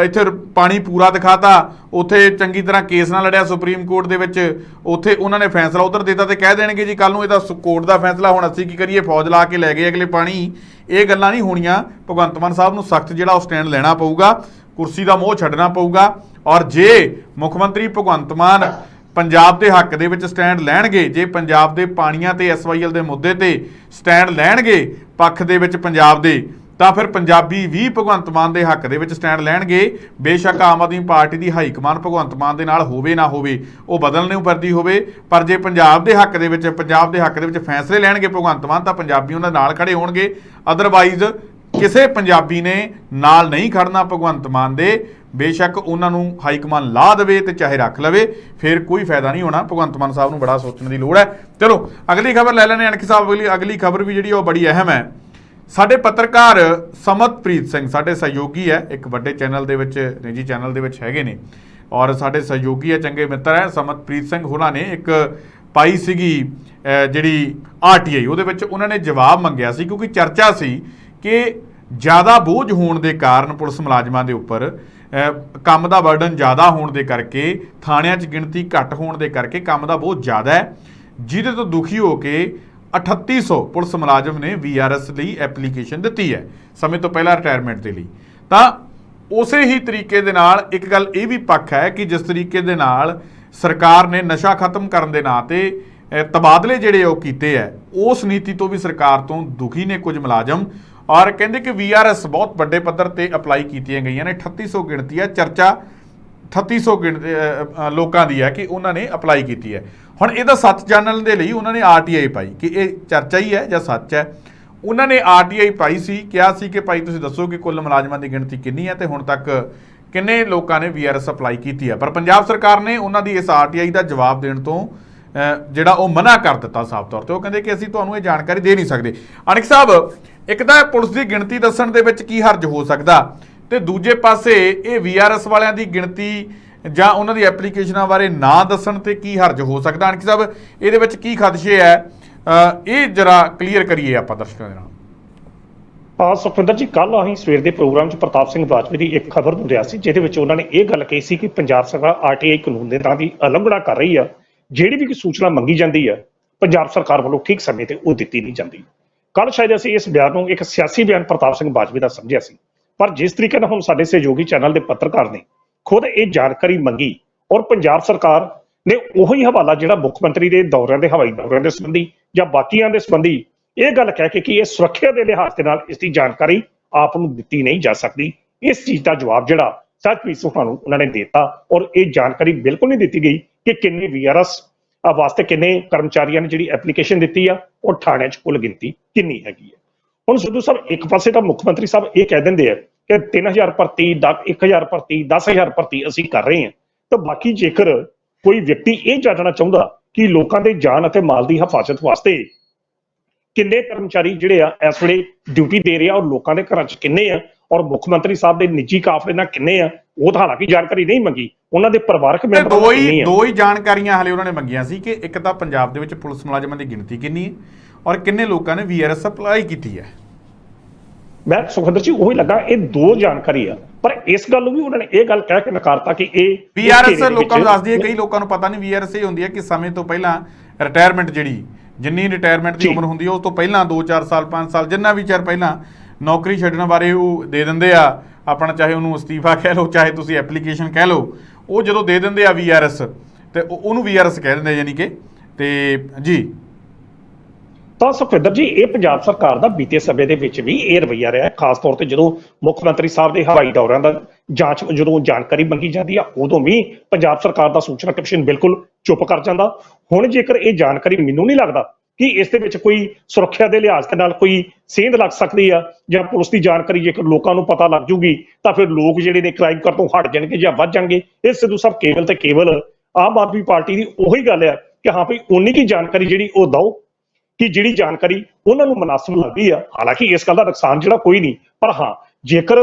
ਇੱਥੇ ਪਾਣੀ ਪੂਰਾ ਦਿਖਾਤਾ। ਉੱਥੇ ਚੰਗੀ ਤਰ੍ਹਾਂ ਕੇਸ ਨਾਲ ਲੜਿਆ ਸੁਪਰੀਮ ਕੋਰਟ ਦੇ ਵਿੱਚ। ਉੱਥੇ ਉਹਨਾਂ ਨੇ ਫੈਸਲਾ ਉਧਰ ਦਿੱਤਾ ਤੇ ਕਹਿ ਦੇਣਗੇ ਜੀ ਕੱਲ ਨੂੰ ਇਹਦਾ ਸੁ- ਕੋਰਟ ਦਾ ਫੈਸਲਾ, ਹੁਣ ਅਸੀਂ ਕੀ ਕਰੀਏ? ਫੌਜ ਲਾ ਕੇ ਲੈ ਗਏ ਅਗਲੇ ਪਾਣੀ। ਇਹ ਗੱਲਾਂ ਨਹੀਂ ਹੋਣੀਆਂ। ਭਗਵੰਤ ਮਾਨ ਸਾਹਿਬ ਨੂੰ ਸਖਤ ਜਿਹੜਾ ਉਹ ਸਟੈਂਡ ਲੈਣਾ ਪਊਗਾ। ਕੁਰਸੀ ਦਾ ਮੋਹ ਛੱਡਣਾ ਪਊਗਾ। ਔਰ ਜੇ ਮੁੱਖ ਮੰਤਰੀ ਭਗਵੰਤ ਮਾਨ ਪੰਜਾਬ ਦੇ ਹੱਕ ਦੇ ਵਿੱਚ ਸਟੈਂਡ ਲੈਣਗੇ, ਜੇ ਪੰਜਾਬ ਦੇ ਪਾਣੀਆਂ ਤੇ ਐਸਵਾਈਐਲ ਦੇ ਮੁੱਦੇ ਤੇ ਸਟੈਂਡ ਲੈਣਗੇ, ਪੱਖ ਦੇ ਵਿੱਚ ਪੰਜਾਬ ਦੇ ਤਾਂ ਫਿਰ ਪੰਜਾਬੀ ਵੀ ਭਗਵੰਤ ਮਾਨ ਦੇ ਹੱਕ ਦੇ ਵਿੱਚ ਸਟੈਂਡ ਲੈਣਗੇ। ਬੇਸ਼ੱਕ ਆਮ ਆਦਮੀ ਪਾਰਟੀ ਦੀ ਹਾਈ ਕਮਾਨ ਭਗਵੰਤ ਮਾਨ ਦੇ ਨਾਲ ਹੋਵੇ ਨਾ ਹੋਵੇ, ਉਹ ਬਦਲਣ ਨੂੰ ਫਿਰਦੀ ਹੋਵੇ। ਪਰ ਜੇ ਪੰਜਾਬ ਦੇ ਹੱਕ ਦੇ ਵਿੱਚ, ਪੰਜਾਬ ਦੇ ਹੱਕ ਦੇ ਵਿੱਚ ਫੈਸਲੇ ਲੈਣਗੇ ਭਗਵੰਤ ਮਾਨ, ਤਾਂ ਪੰਜਾਬੀ ਉਹਨਾਂ ਦੇ ਨਾਲ ਖੜੇ ਹੋਣਗੇ। ਅਦਰਵਾਈਜ਼ ਕਿਸੇ ਪੰਜਾਬੀ ਨੇ ਨਾਲ ਨਹੀਂ ਖੜਨਾ ਭਗਵੰਤ ਮਾਨ ਦੇ। ਬੇਸ਼ੱਕ ਉਹਨਾਂ ਨੂੰ ਹਾਈ ਕਮਾਨ ਲਾ ਦੇਵੇ ਤੇ ਚਾਹੇ ਰੱਖ ਲਵੇ, ਫਿਰ ਕੋਈ ਫਾਇਦਾ ਨਹੀਂ ਹੋਣਾ। ਭਗਵੰਤ ਮਾਨ ਸਾਹਿਬ ਨੂੰ ਬੜਾ ਸੋਚਣ ਦੀ ਲੋੜ ਹੈ। ਚਲੋ, ਅਗਲੀ ਖਬਰ ਲੈ ਲੈਣੇ ਅਣਖੀ ਸਾਹਿਬ, ਅਗਲੀ ਅਗਲੀ ਖਬਰ ਵੀ ਜਿਹੜੀ ਉਹ ਬੜੀ ਅਹਿਮ ਹੈ। ਸਾਡੇ ਪੱਤਰਕਾਰ ਸਮਤਪ੍ਰੀਤ ਸਿੰਘ ਸਾਡੇ ਸਹਿਯੋਗੀ ਹੈ ਇੱਕ ਵੱਡੇ ਚੈਨਲ ਦੇ ਵਿੱਚ ਨਿੱਜੀ ਚੈਨਲ ਦੇ ਵਿੱਚ ਹੈਗੇ ਨੇ। ਔਰ ਸਾਡੇ ਸਹਿਯੋਗੀ ਹੈ ਚੰਗੇ ਮਿੱਤਰ ਹੈ ਸਮਤਪ੍ਰੀਤ ਸਿੰਘ ਉਹਨਾਂ ਨੇ ਇੱਕ ਪਾਈ ਸੀਗੀ ਅਹ, ਜਿਹੜੀ ਆਰਟੀਆਈ ਉਹਦੇ ਵਿੱਚ ਉਹਨਾਂ ਨੇ ਜਵਾਬ ਮੰਗਿਆ ਸੀ ਕਿਉਂਕਿ ਚਰਚਾ ਸੀ ਕਿ ਜ਼ਿਆਦਾ ਬੋਝ ਹੋਣ ਦੇ ਕਾਰਨ ਪੁਲਿਸ ਮੁਲਾਜ਼ਮਾਂ ਦੇ ਉੱਪਰ ਕੰਮ ਦਾ ਬਰਡਨ ਜ਼ਿਆਦਾ ਹੋਣ ਦੇ ਕਰਕੇ ਥਾਣਿਆਂ 'ਚ ਗਿਣਤੀ ਘੱਟ ਹੋਣ ਦੇ ਕਰਕੇ ਕੰਮ ਦਾ ਬੋਝ ਜ਼ਿਆਦਾ ਹੈ। ਜਿਹਦੇ ਤੋਂ ਦੁਖੀ ਹੋ ਕੇ 3800 ਪੁਲਿਸ ਮੁਲਾਜ਼ਮ ਨੇ ਵੀਆਰਐਸ ਲਈ ਐਪਲੀਕੇਸ਼ਨ ਦਿੱਤੀ ਹੈ, ਸਮੇਂ ਤੋਂ ਪਹਿਲਾਂ ਰਿਟਾਇਰਮੈਂਟ ਦੇ ਲਈ। ਤਾਂ ਉਸੇ ਹੀ ਤਰੀਕੇ ਦੇ ਨਾਲ ਇੱਕ ਗੱਲ ਇਹ ਵੀ ਪੱਖ ਹੈ ਕਿ ਜਿਸ ਤਰੀਕੇ ਦੇ ਨਾਲ ਸਰਕਾਰ ਨੇ ਨਸ਼ਾ ਖਤਮ ਕਰਨ ਦੇ ਨਾਂ ਤੇ ਤਬਾਦਲੇ ਜਿਹੜੇ ਉਹ ਕੀਤੇ ਹੈ, ਉਸ ਨੀਤੀ ਤੋਂ ਵੀ ਸਰਕਾਰ ਤੋਂ ਦੁਖੀ ਨੇ ਕੁਝ ਮੁਲਾਜ਼ਮ ਔਰ ਕਹਿੰਦੇ ਕਿ ਵੀਆਰਐਸ ਬਹੁਤ ਵੱਡੇ ਪੱਧਰ ਤੇ ਅਪਲਾਈ ਕੀਤੀਆਂ ਗਈਆਂ ਨੇ 3800 ਗਿਣਤੀ ਹੈ, ਚਰਚਾ 3800 ਗਿਣਤੀ ਲੋਕਾਂ ਦੀ ਹੈ ਕਿ ਉਹਨਾਂ ਨੇ ਅਪਲਾਈ ਕੀਤੀ ਹੈ। ਹੁਣ ਇਹਦਾ ਸੱਚ ਜਾਣਨ ਦੇ ਲਈ ਉਹਨਾਂ ਨੇ ਆਰਟੀਆਈ ਪਾਈ ਕਿ ਇਹ ਚਰਚਾ ਹੀ ਹੈ ਜਾਂ ਸੱਚ ਹੈ। ਉਹਨਾਂ ਨੇ ਆਰਟੀਆਈ ਪਾਈ ਸੀ, ਕਿਹਾ ਸੀ ਕਿ ਭਾਈ ਤੁਸੀਂ ਦੱਸੋ ਕਿ ਕੁੱਲ ਮੁਲਾਜ਼ਮਾਂ ਦੀ ਗਿਣਤੀ ਕਿੰਨੀ ਹੈ ਤੇ ਹੁਣ ਤੱਕ ਕਿੰਨੇ ਲੋਕਾਂ ਨੇ ਵੀਆਰਐਸ ਅਪਲਾਈ ਕੀਤੀ ਹੈ। ਪਰ ਪੰਜਾਬ ਸਰਕਾਰ ਨੇ ਉਹਨਾਂ ਦੀ ਇਸ ਆਰਟੀਆਈ ਦਾ ਜਵਾਬ ਦੇਣ ਤੋਂ ਜਿਹੜਾ ਉਹ ਮਨਾ ਕਰ ਦਿੱਤਾ ਸਾਫ਼ ਤੌਰ ਤੇ। ਉਹ ਕਹਿੰਦੇ ਕਿ ਅਸੀਂ ਤੁਹਾਨੂੰ ਇਹ ਜਾਣਕਾਰੀ ਦੇ ਨਹੀਂ ਸਕਦੇ। ਅਨਿਕ ਸਾਹਿਬ, ਇੱਕ ਤਾਂ ਪੁਲਿਸ ਦੀ ਗਿਣਤੀ ਦੱਸਣ ਦੇ ਵਿੱਚ ਕੀ ਹਰਜ ਹੋ ਸਕਦਾ? ਤੇ ਦੂਜੇ ਪਾਸੇ ਇਹ ਵੀਆਰਐਸ ਵਾਲਿਆਂ ਦੀ ਗਿਣਤੀ ਜਾਂ ਉਹਨਾਂ ਦੀ ਐਪਲੀਕੇਸ਼ਨਾਂ ਬਾਰੇ ਨਾ ਦੱਸਣ ਤੇ ਕੀ ਹਰਜ ਹੋ ਸਕਦਾ? ਅਨਿਕ ਸਾਹਿਬ, ਇਹਦੇ ਵਿੱਚ ਕੀ ਖਦਸ਼ੇ ਹੈ? ਇਹ ਜਰਾ ਕਲੀਅਰ ਕਰੀਏ ਆਪਾਂ ਦਰਸ਼ਕਾਂ ਦੇ ਨਾਲ। ਆ ਸੁਖਵਿੰਦਰ ਜੀ ਕੱਲ ਅਸੀਂ ਸਵੇਰ ਦੇ ਪ੍ਰੋਗਰਾਮ 'ਚ ਪ੍ਰਤਾਪ ਸਿੰਘ ਬਾਜਵਾ ਦੀ ਇੱਕ ਖਬਰ ਨੂੰ ਰਿਹਾ ਸੀ, ਜਿਹਦੇ ਵਿੱਚ ਉਹਨਾਂ ਨੇ ਇਹ ਗੱਲ ਕਹੀ ਸੀ ਕਿ ਪੰਜਾਬ ਸਰਕਾਰ ਆਰਟੀਆਈ ਕਾਨੂੰਨ ਦੇ ਤਹਿਤ ਦੀ ਉਲੰਘਣਾ ਕਰ ਰਹੀ ਆ, ਜਿਹੜੀ ਵੀ ਕੋਈ ਸੂਚਨਾ ਮੰਗੀ ਜਾਂਦੀ ਆ, ਪੰਜਾਬ ਸਰਕਾਰ ਵੱਲੋਂ ਠੀਕ ਸਮੇਂ ਤੇ ਉਹ ਦਿੱਤੀ ਨਹੀਂ ਜਾਂਦੀ। ਕੱਲ ਸ਼ਾਇਦ ਅਸੀਂ ਇਸ ਬਿਆਨ ਨੂੰ ਇੱਕ ਸਿਆਸੀ ਬਿਆਨ ਪ੍ਰਤਾਪ ਸਿੰਘ ਬਾਜਵਾ ਦਾ ਸਮਝਿਆ ਸੀ। ਪਰ ਜਿਸ ਤਰੀਕੇ ਨਾਲ ਹੁਣ ਸਾਡੇ ਸਹਿਯੋਗੀ ਚੈਨਲ ਦੇ ਪੱਤਰਕਾਰ ਨੇ ਖੁਦ ਇਹ ਜਾਣਕਾਰੀ ਮੰਗੀ ਔਰ ਪੰਜਾਬ ਸਰਕਾਰ ਨੇ ਉਹੀ ਹਵਾਲਾ ਜਿਹੜਾ ਮੁੱਖ ਮੰਤਰੀ ਦੇ ਦੌਰਿਆਂ ਦੇ, ਹਵਾਈ ਦੌਰਿਆਂ ਦੇ ਸੰਬੰਧੀ ਜਾਂ ਬਾਕੀਆਂ ਦੇ ਸੰਬੰਧੀ ਇਹ ਗੱਲ ਕਹਿ ਕੇ ਕਿ ਇਹ ਸੁਰੱਖਿਆ ਦੇ ਲਿਹਾਜ਼ ਦੇ ਨਾਲ ਇਸ ਦੀ ਜਾਣਕਾਰੀ ਆਪ ਨੂੰ ਦਿੱਤੀ ਨਹੀਂ ਜਾ ਸਕਦੀ। ਇਸ ਚੀਜ਼ ਦਾ ਜਵਾਬ ਜਿਹੜਾ ਸੱਚਮੁੱਚ ਤੁਹਾਨੂੰ ਉਹਨਾਂ ਨੇ ਦਿੱਤਾ ਔਰ ਇਹ ਜਾਣਕਾਰੀ ਬਿਲਕੁਲ ਨਹੀਂ ਦਿੱਤੀ ਗਈ ਕਿ ਕਿੰਨੇ ਵੀਆਰਐਸ ਵਾਸਤੇ ਕਿੰਨੇ ਕਰਮਚਾਰੀਆਂ ਨੇ ਜਿਹੜੀ ਐਪਲੀਕੇਸ਼ਨ ਦਿੱਤੀ ਆ, ਉਹ ਥਾਣਿਆਂ 'ਚ ਕੁੱਲ ਗਿਣਤੀ ਕਿੰਨੀ ਹੈਗੀ ਹੈ ਹੁਣ ਸਿੱਧੂ ਸਾਹਿਬ ਇੱਕ ਪਾਸੇ ਤਾਂ ਮੁੱਖ ਮੰਤਰੀ ਸਾਹਿਬ ਇਹ ਕਹਿ ਦਿੰਦੇ ਆ ਕਿ 3000 ਭਰਤੀ 1000 ਭਰਤੀ 10000 ਭਰਤੀ ਅਸੀਂ ਕਰ ਰਹੇ ਹਾਂ। ਤਾਂ ਬਾਕੀ ਜੇਕਰ ਕੋਈ ਵਿਅਕਤੀ ਇਹ ਜਾਣਨਾ ਚਾਹੁੰਦਾ ਕਿ ਲੋਕਾਂ ਦੇ ਜਾਨ ਅਤੇ ਮਾਲ ਦੀ ਹਿਫਾਜ਼ਤ ਵਾਸਤੇ ਕਿੰਨੇ ਕਰਮਚਾਰੀ ਜਿਹੜੇ ਆ ਇਸ ਵੇਲੇ ਡਿਊਟੀ ਦੇ ਰਹੇ ਆ ਔਰ ਲੋਕਾਂ ਦੇ ਘਰਾਂ 'ਚ ਕਿੰਨੇ ਆ ਔਰ ਮੁੱਖ ਮੰਤਰੀ ਸਾਹਿਬ ਦੇ ਨਿੱਜੀ ਕਾਫਲੇ ਨਾਲ ਕਿੰਨੇ ਆ ਉਹ ਤਾਂ ਹਾਲਾਂਕਿ ਜਾਣਕਾਰੀ ਨਹੀਂ ਮੰਗੀ। ਉਹਨਾਂ ਦੇ ਪਰਿਵਾਰਕ ਮੈਂਬਰਾਂ ਦੋ ਹੀ ਦੋ ਹੀ ਜਾਣਕਾਰੀਆਂ ਹਲੇ ਉਹਨਾਂ ਨੇ ਮੰਗੀਆਂ ਸੀ ਕਿ ਇੱਕ ਤਾਂ ਪੰਜਾਬ ਦੇ ਵਿੱਚ ਪੁਲਿਸ ਮੁਲਾਜ਼ਮਾਂ ਦੀ ਗਿਣਤੀ ਕਿੰਨੀ ਹੈ ਔਰ ਕਿੰਨੇ ਲੋਕਾਂ ਨੇ ਵੀਆਰਐਸ ਅਪਲਾਈ ਕੀਤੀ ਹੈ ਮੈਂ ਸੁਖਿੰਦਰ ਜੀ ਉਹੀ ਲੱਗਾ ਇਹ ਦੋ ਜਾਣਕਾਰੀ ਆ ਪਰ ਇਸ ਗੱਲ ਨੂੰ ਵੀ ਉਹਨਾਂ ਨੇ ਇਹ ਗੱਲ ਕਹਿ ਕੇ ਨਕਾਰਤਾ ਕਿ ਇਹ ਵੀਆਰਐਸ ਲੋਕਾਂ ਨੂੰ ਦੱਸਦੀ ਹੈ ਕਈ ਲੋਕਾਂ ਨੂੰ ਪਤਾ ਨਹੀਂ ਵੀਆਰਐਸ ਇਹ ਹੁੰਦੀ ਹੈ ਕਿ ਸਮੇਂ ਤੋਂ ਪਹਿਲਾਂ ਰਿਟਾਇਰਮੈਂਟ ਜਿਹੜੀ ਜਿੰਨੀ ਰਿਟਾਇਰਮੈਂਟ ਦੀ। ਉਮਰ ਹੁੰਦੀ ਹੈ ਉਸ ਤੋਂ ਪਹਿਲਾਂ 2-4 ਸਾਲ 5 ਸਾਲ ਜਿੰਨਾ ਵੀ ਚਿਰ ਪਹਿਲਾਂ ਨੌਕਰੀ ਛੱਡਣ ਬਾਰੇ ਉਹ ਦੇ ਦਿੰਦੇ ਆ ਆਪਣਾ ਚਾਹੇ ਉਹਨੂੰ ਅਸਤੀਫਾ ਕਹਿ ਲਓ ਚਾਹੇ ਤੁਸੀਂ ਐਪਲੀਕੇਸ਼ਨ ਕਹਿ ਲਓ ਉਹ ਜਦੋਂ ਦੇ ਦਿੰਦੇ ਆ ਵੀਆਰਐਸ ਤੇ ਉਹ- ਉਹਨੂੰ ਵੀਆਰਐਸ ਕਹਿ ਦਿੰਦੇ ਆ ਯਾਨੀ ਕਿ ਤੇ ਜੀ ਤਾਂ ਸੁਖਵਿੰਦਰ ਜੀ, ਇਹ ਪੰਜਾਬ ਸਰਕਾਰ ਦਾ ਬੀਤੇ ਸਮੇਂ ਦੇ ਵਿੱਚ ਵੀ ਇਹ ਰਵੱਈਆ ਰਿਹਾ ਖਾਸ ਤੌਰ ਤੇ ਜਦੋਂ ਮੁੱਖ ਮੰਤਰੀ ਸਾਹਿਬ ਦੇ ਹਵਾਈ ਦੌਰਿਆਂ ਦਾ ਜਾਂਚ ਜਦੋਂ ਜਾਣਕਾਰੀ ਮੰਗੀ ਜਾਂਦੀ ਆ, ਉਦੋਂ ਵੀ ਪੰਜਾਬ ਸਰਕਾਰ ਦਾ ਸੂਚਨਾ ਕਮਿਸ਼ਨ ਬਿਲਕੁਲ ਚੁੱਪ ਕਰ ਜਾਂਦਾ। ਹੁਣ ਜੇਕਰ ਇਹ ਜਾਣਕਾਰੀ ਮੈਨੂੰ ਨਹੀਂ ਲੱਗਦਾ ਕਿ ਇਸ ਦੇ ਵਿੱਚ ਕੋਈ ਸੁਰੱਖਿਆ ਦੇ ਲਿਹਾਜ਼ ਦੇ ਨਾਲ ਕੋਈ ਸੇਂਧ ਲੱਗ ਸਕਦੀ ਆ, ਜਾਂ ਪੁਲਿਸ ਦੀ ਜਾਣਕਾਰੀ ਜੇਕਰ ਲੋਕਾਂ ਨੂੰ ਪਤਾ ਲੱਗ ਜੂਗੀ, ਤਾਂ ਫਿਰ ਲੋਕ ਜਿਹੜੇ ਨੇ ਕ੍ਰਾਈਮ ਕਰਨ ਤੋਂ ਹਟ ਜਾਣਗੇ ਜਾਂ ਵੱਧ ਜਾਣਗੇ। ਇਹ ਸਿੱਧੂ ਸਾਹਿਬ ਕੇਵਲ ਤੇ ਕੇਵਲ ਆਮ ਆਦਮੀ ਪਾਰਟੀ ਦੀ ਉਹੀ ਗੱਲ ਆ ਕਿ ਹਾਂ ਭਈ ਉਨੀ ਕੀ ਜਾਣਕਾਰੀ ਜਿਹੜੀ ਉਹ ਦਓ ਕਿ ਜਿਹੜੀ ਜਾਣਕਾਰੀ ਉਹਨਾਂ ਨੂੰ ਮناسب ਲੱਗਦੀ ਆ, ਹਾਲਾਂਕਿ ਇਸ ਗੱਲ ਦਾ ਨੁਕਸਾਨ ਜਿਹੜਾ ਕੋਈ ਨਹੀਂ, ਪਰ ਹਾਂ, ਜੇਕਰ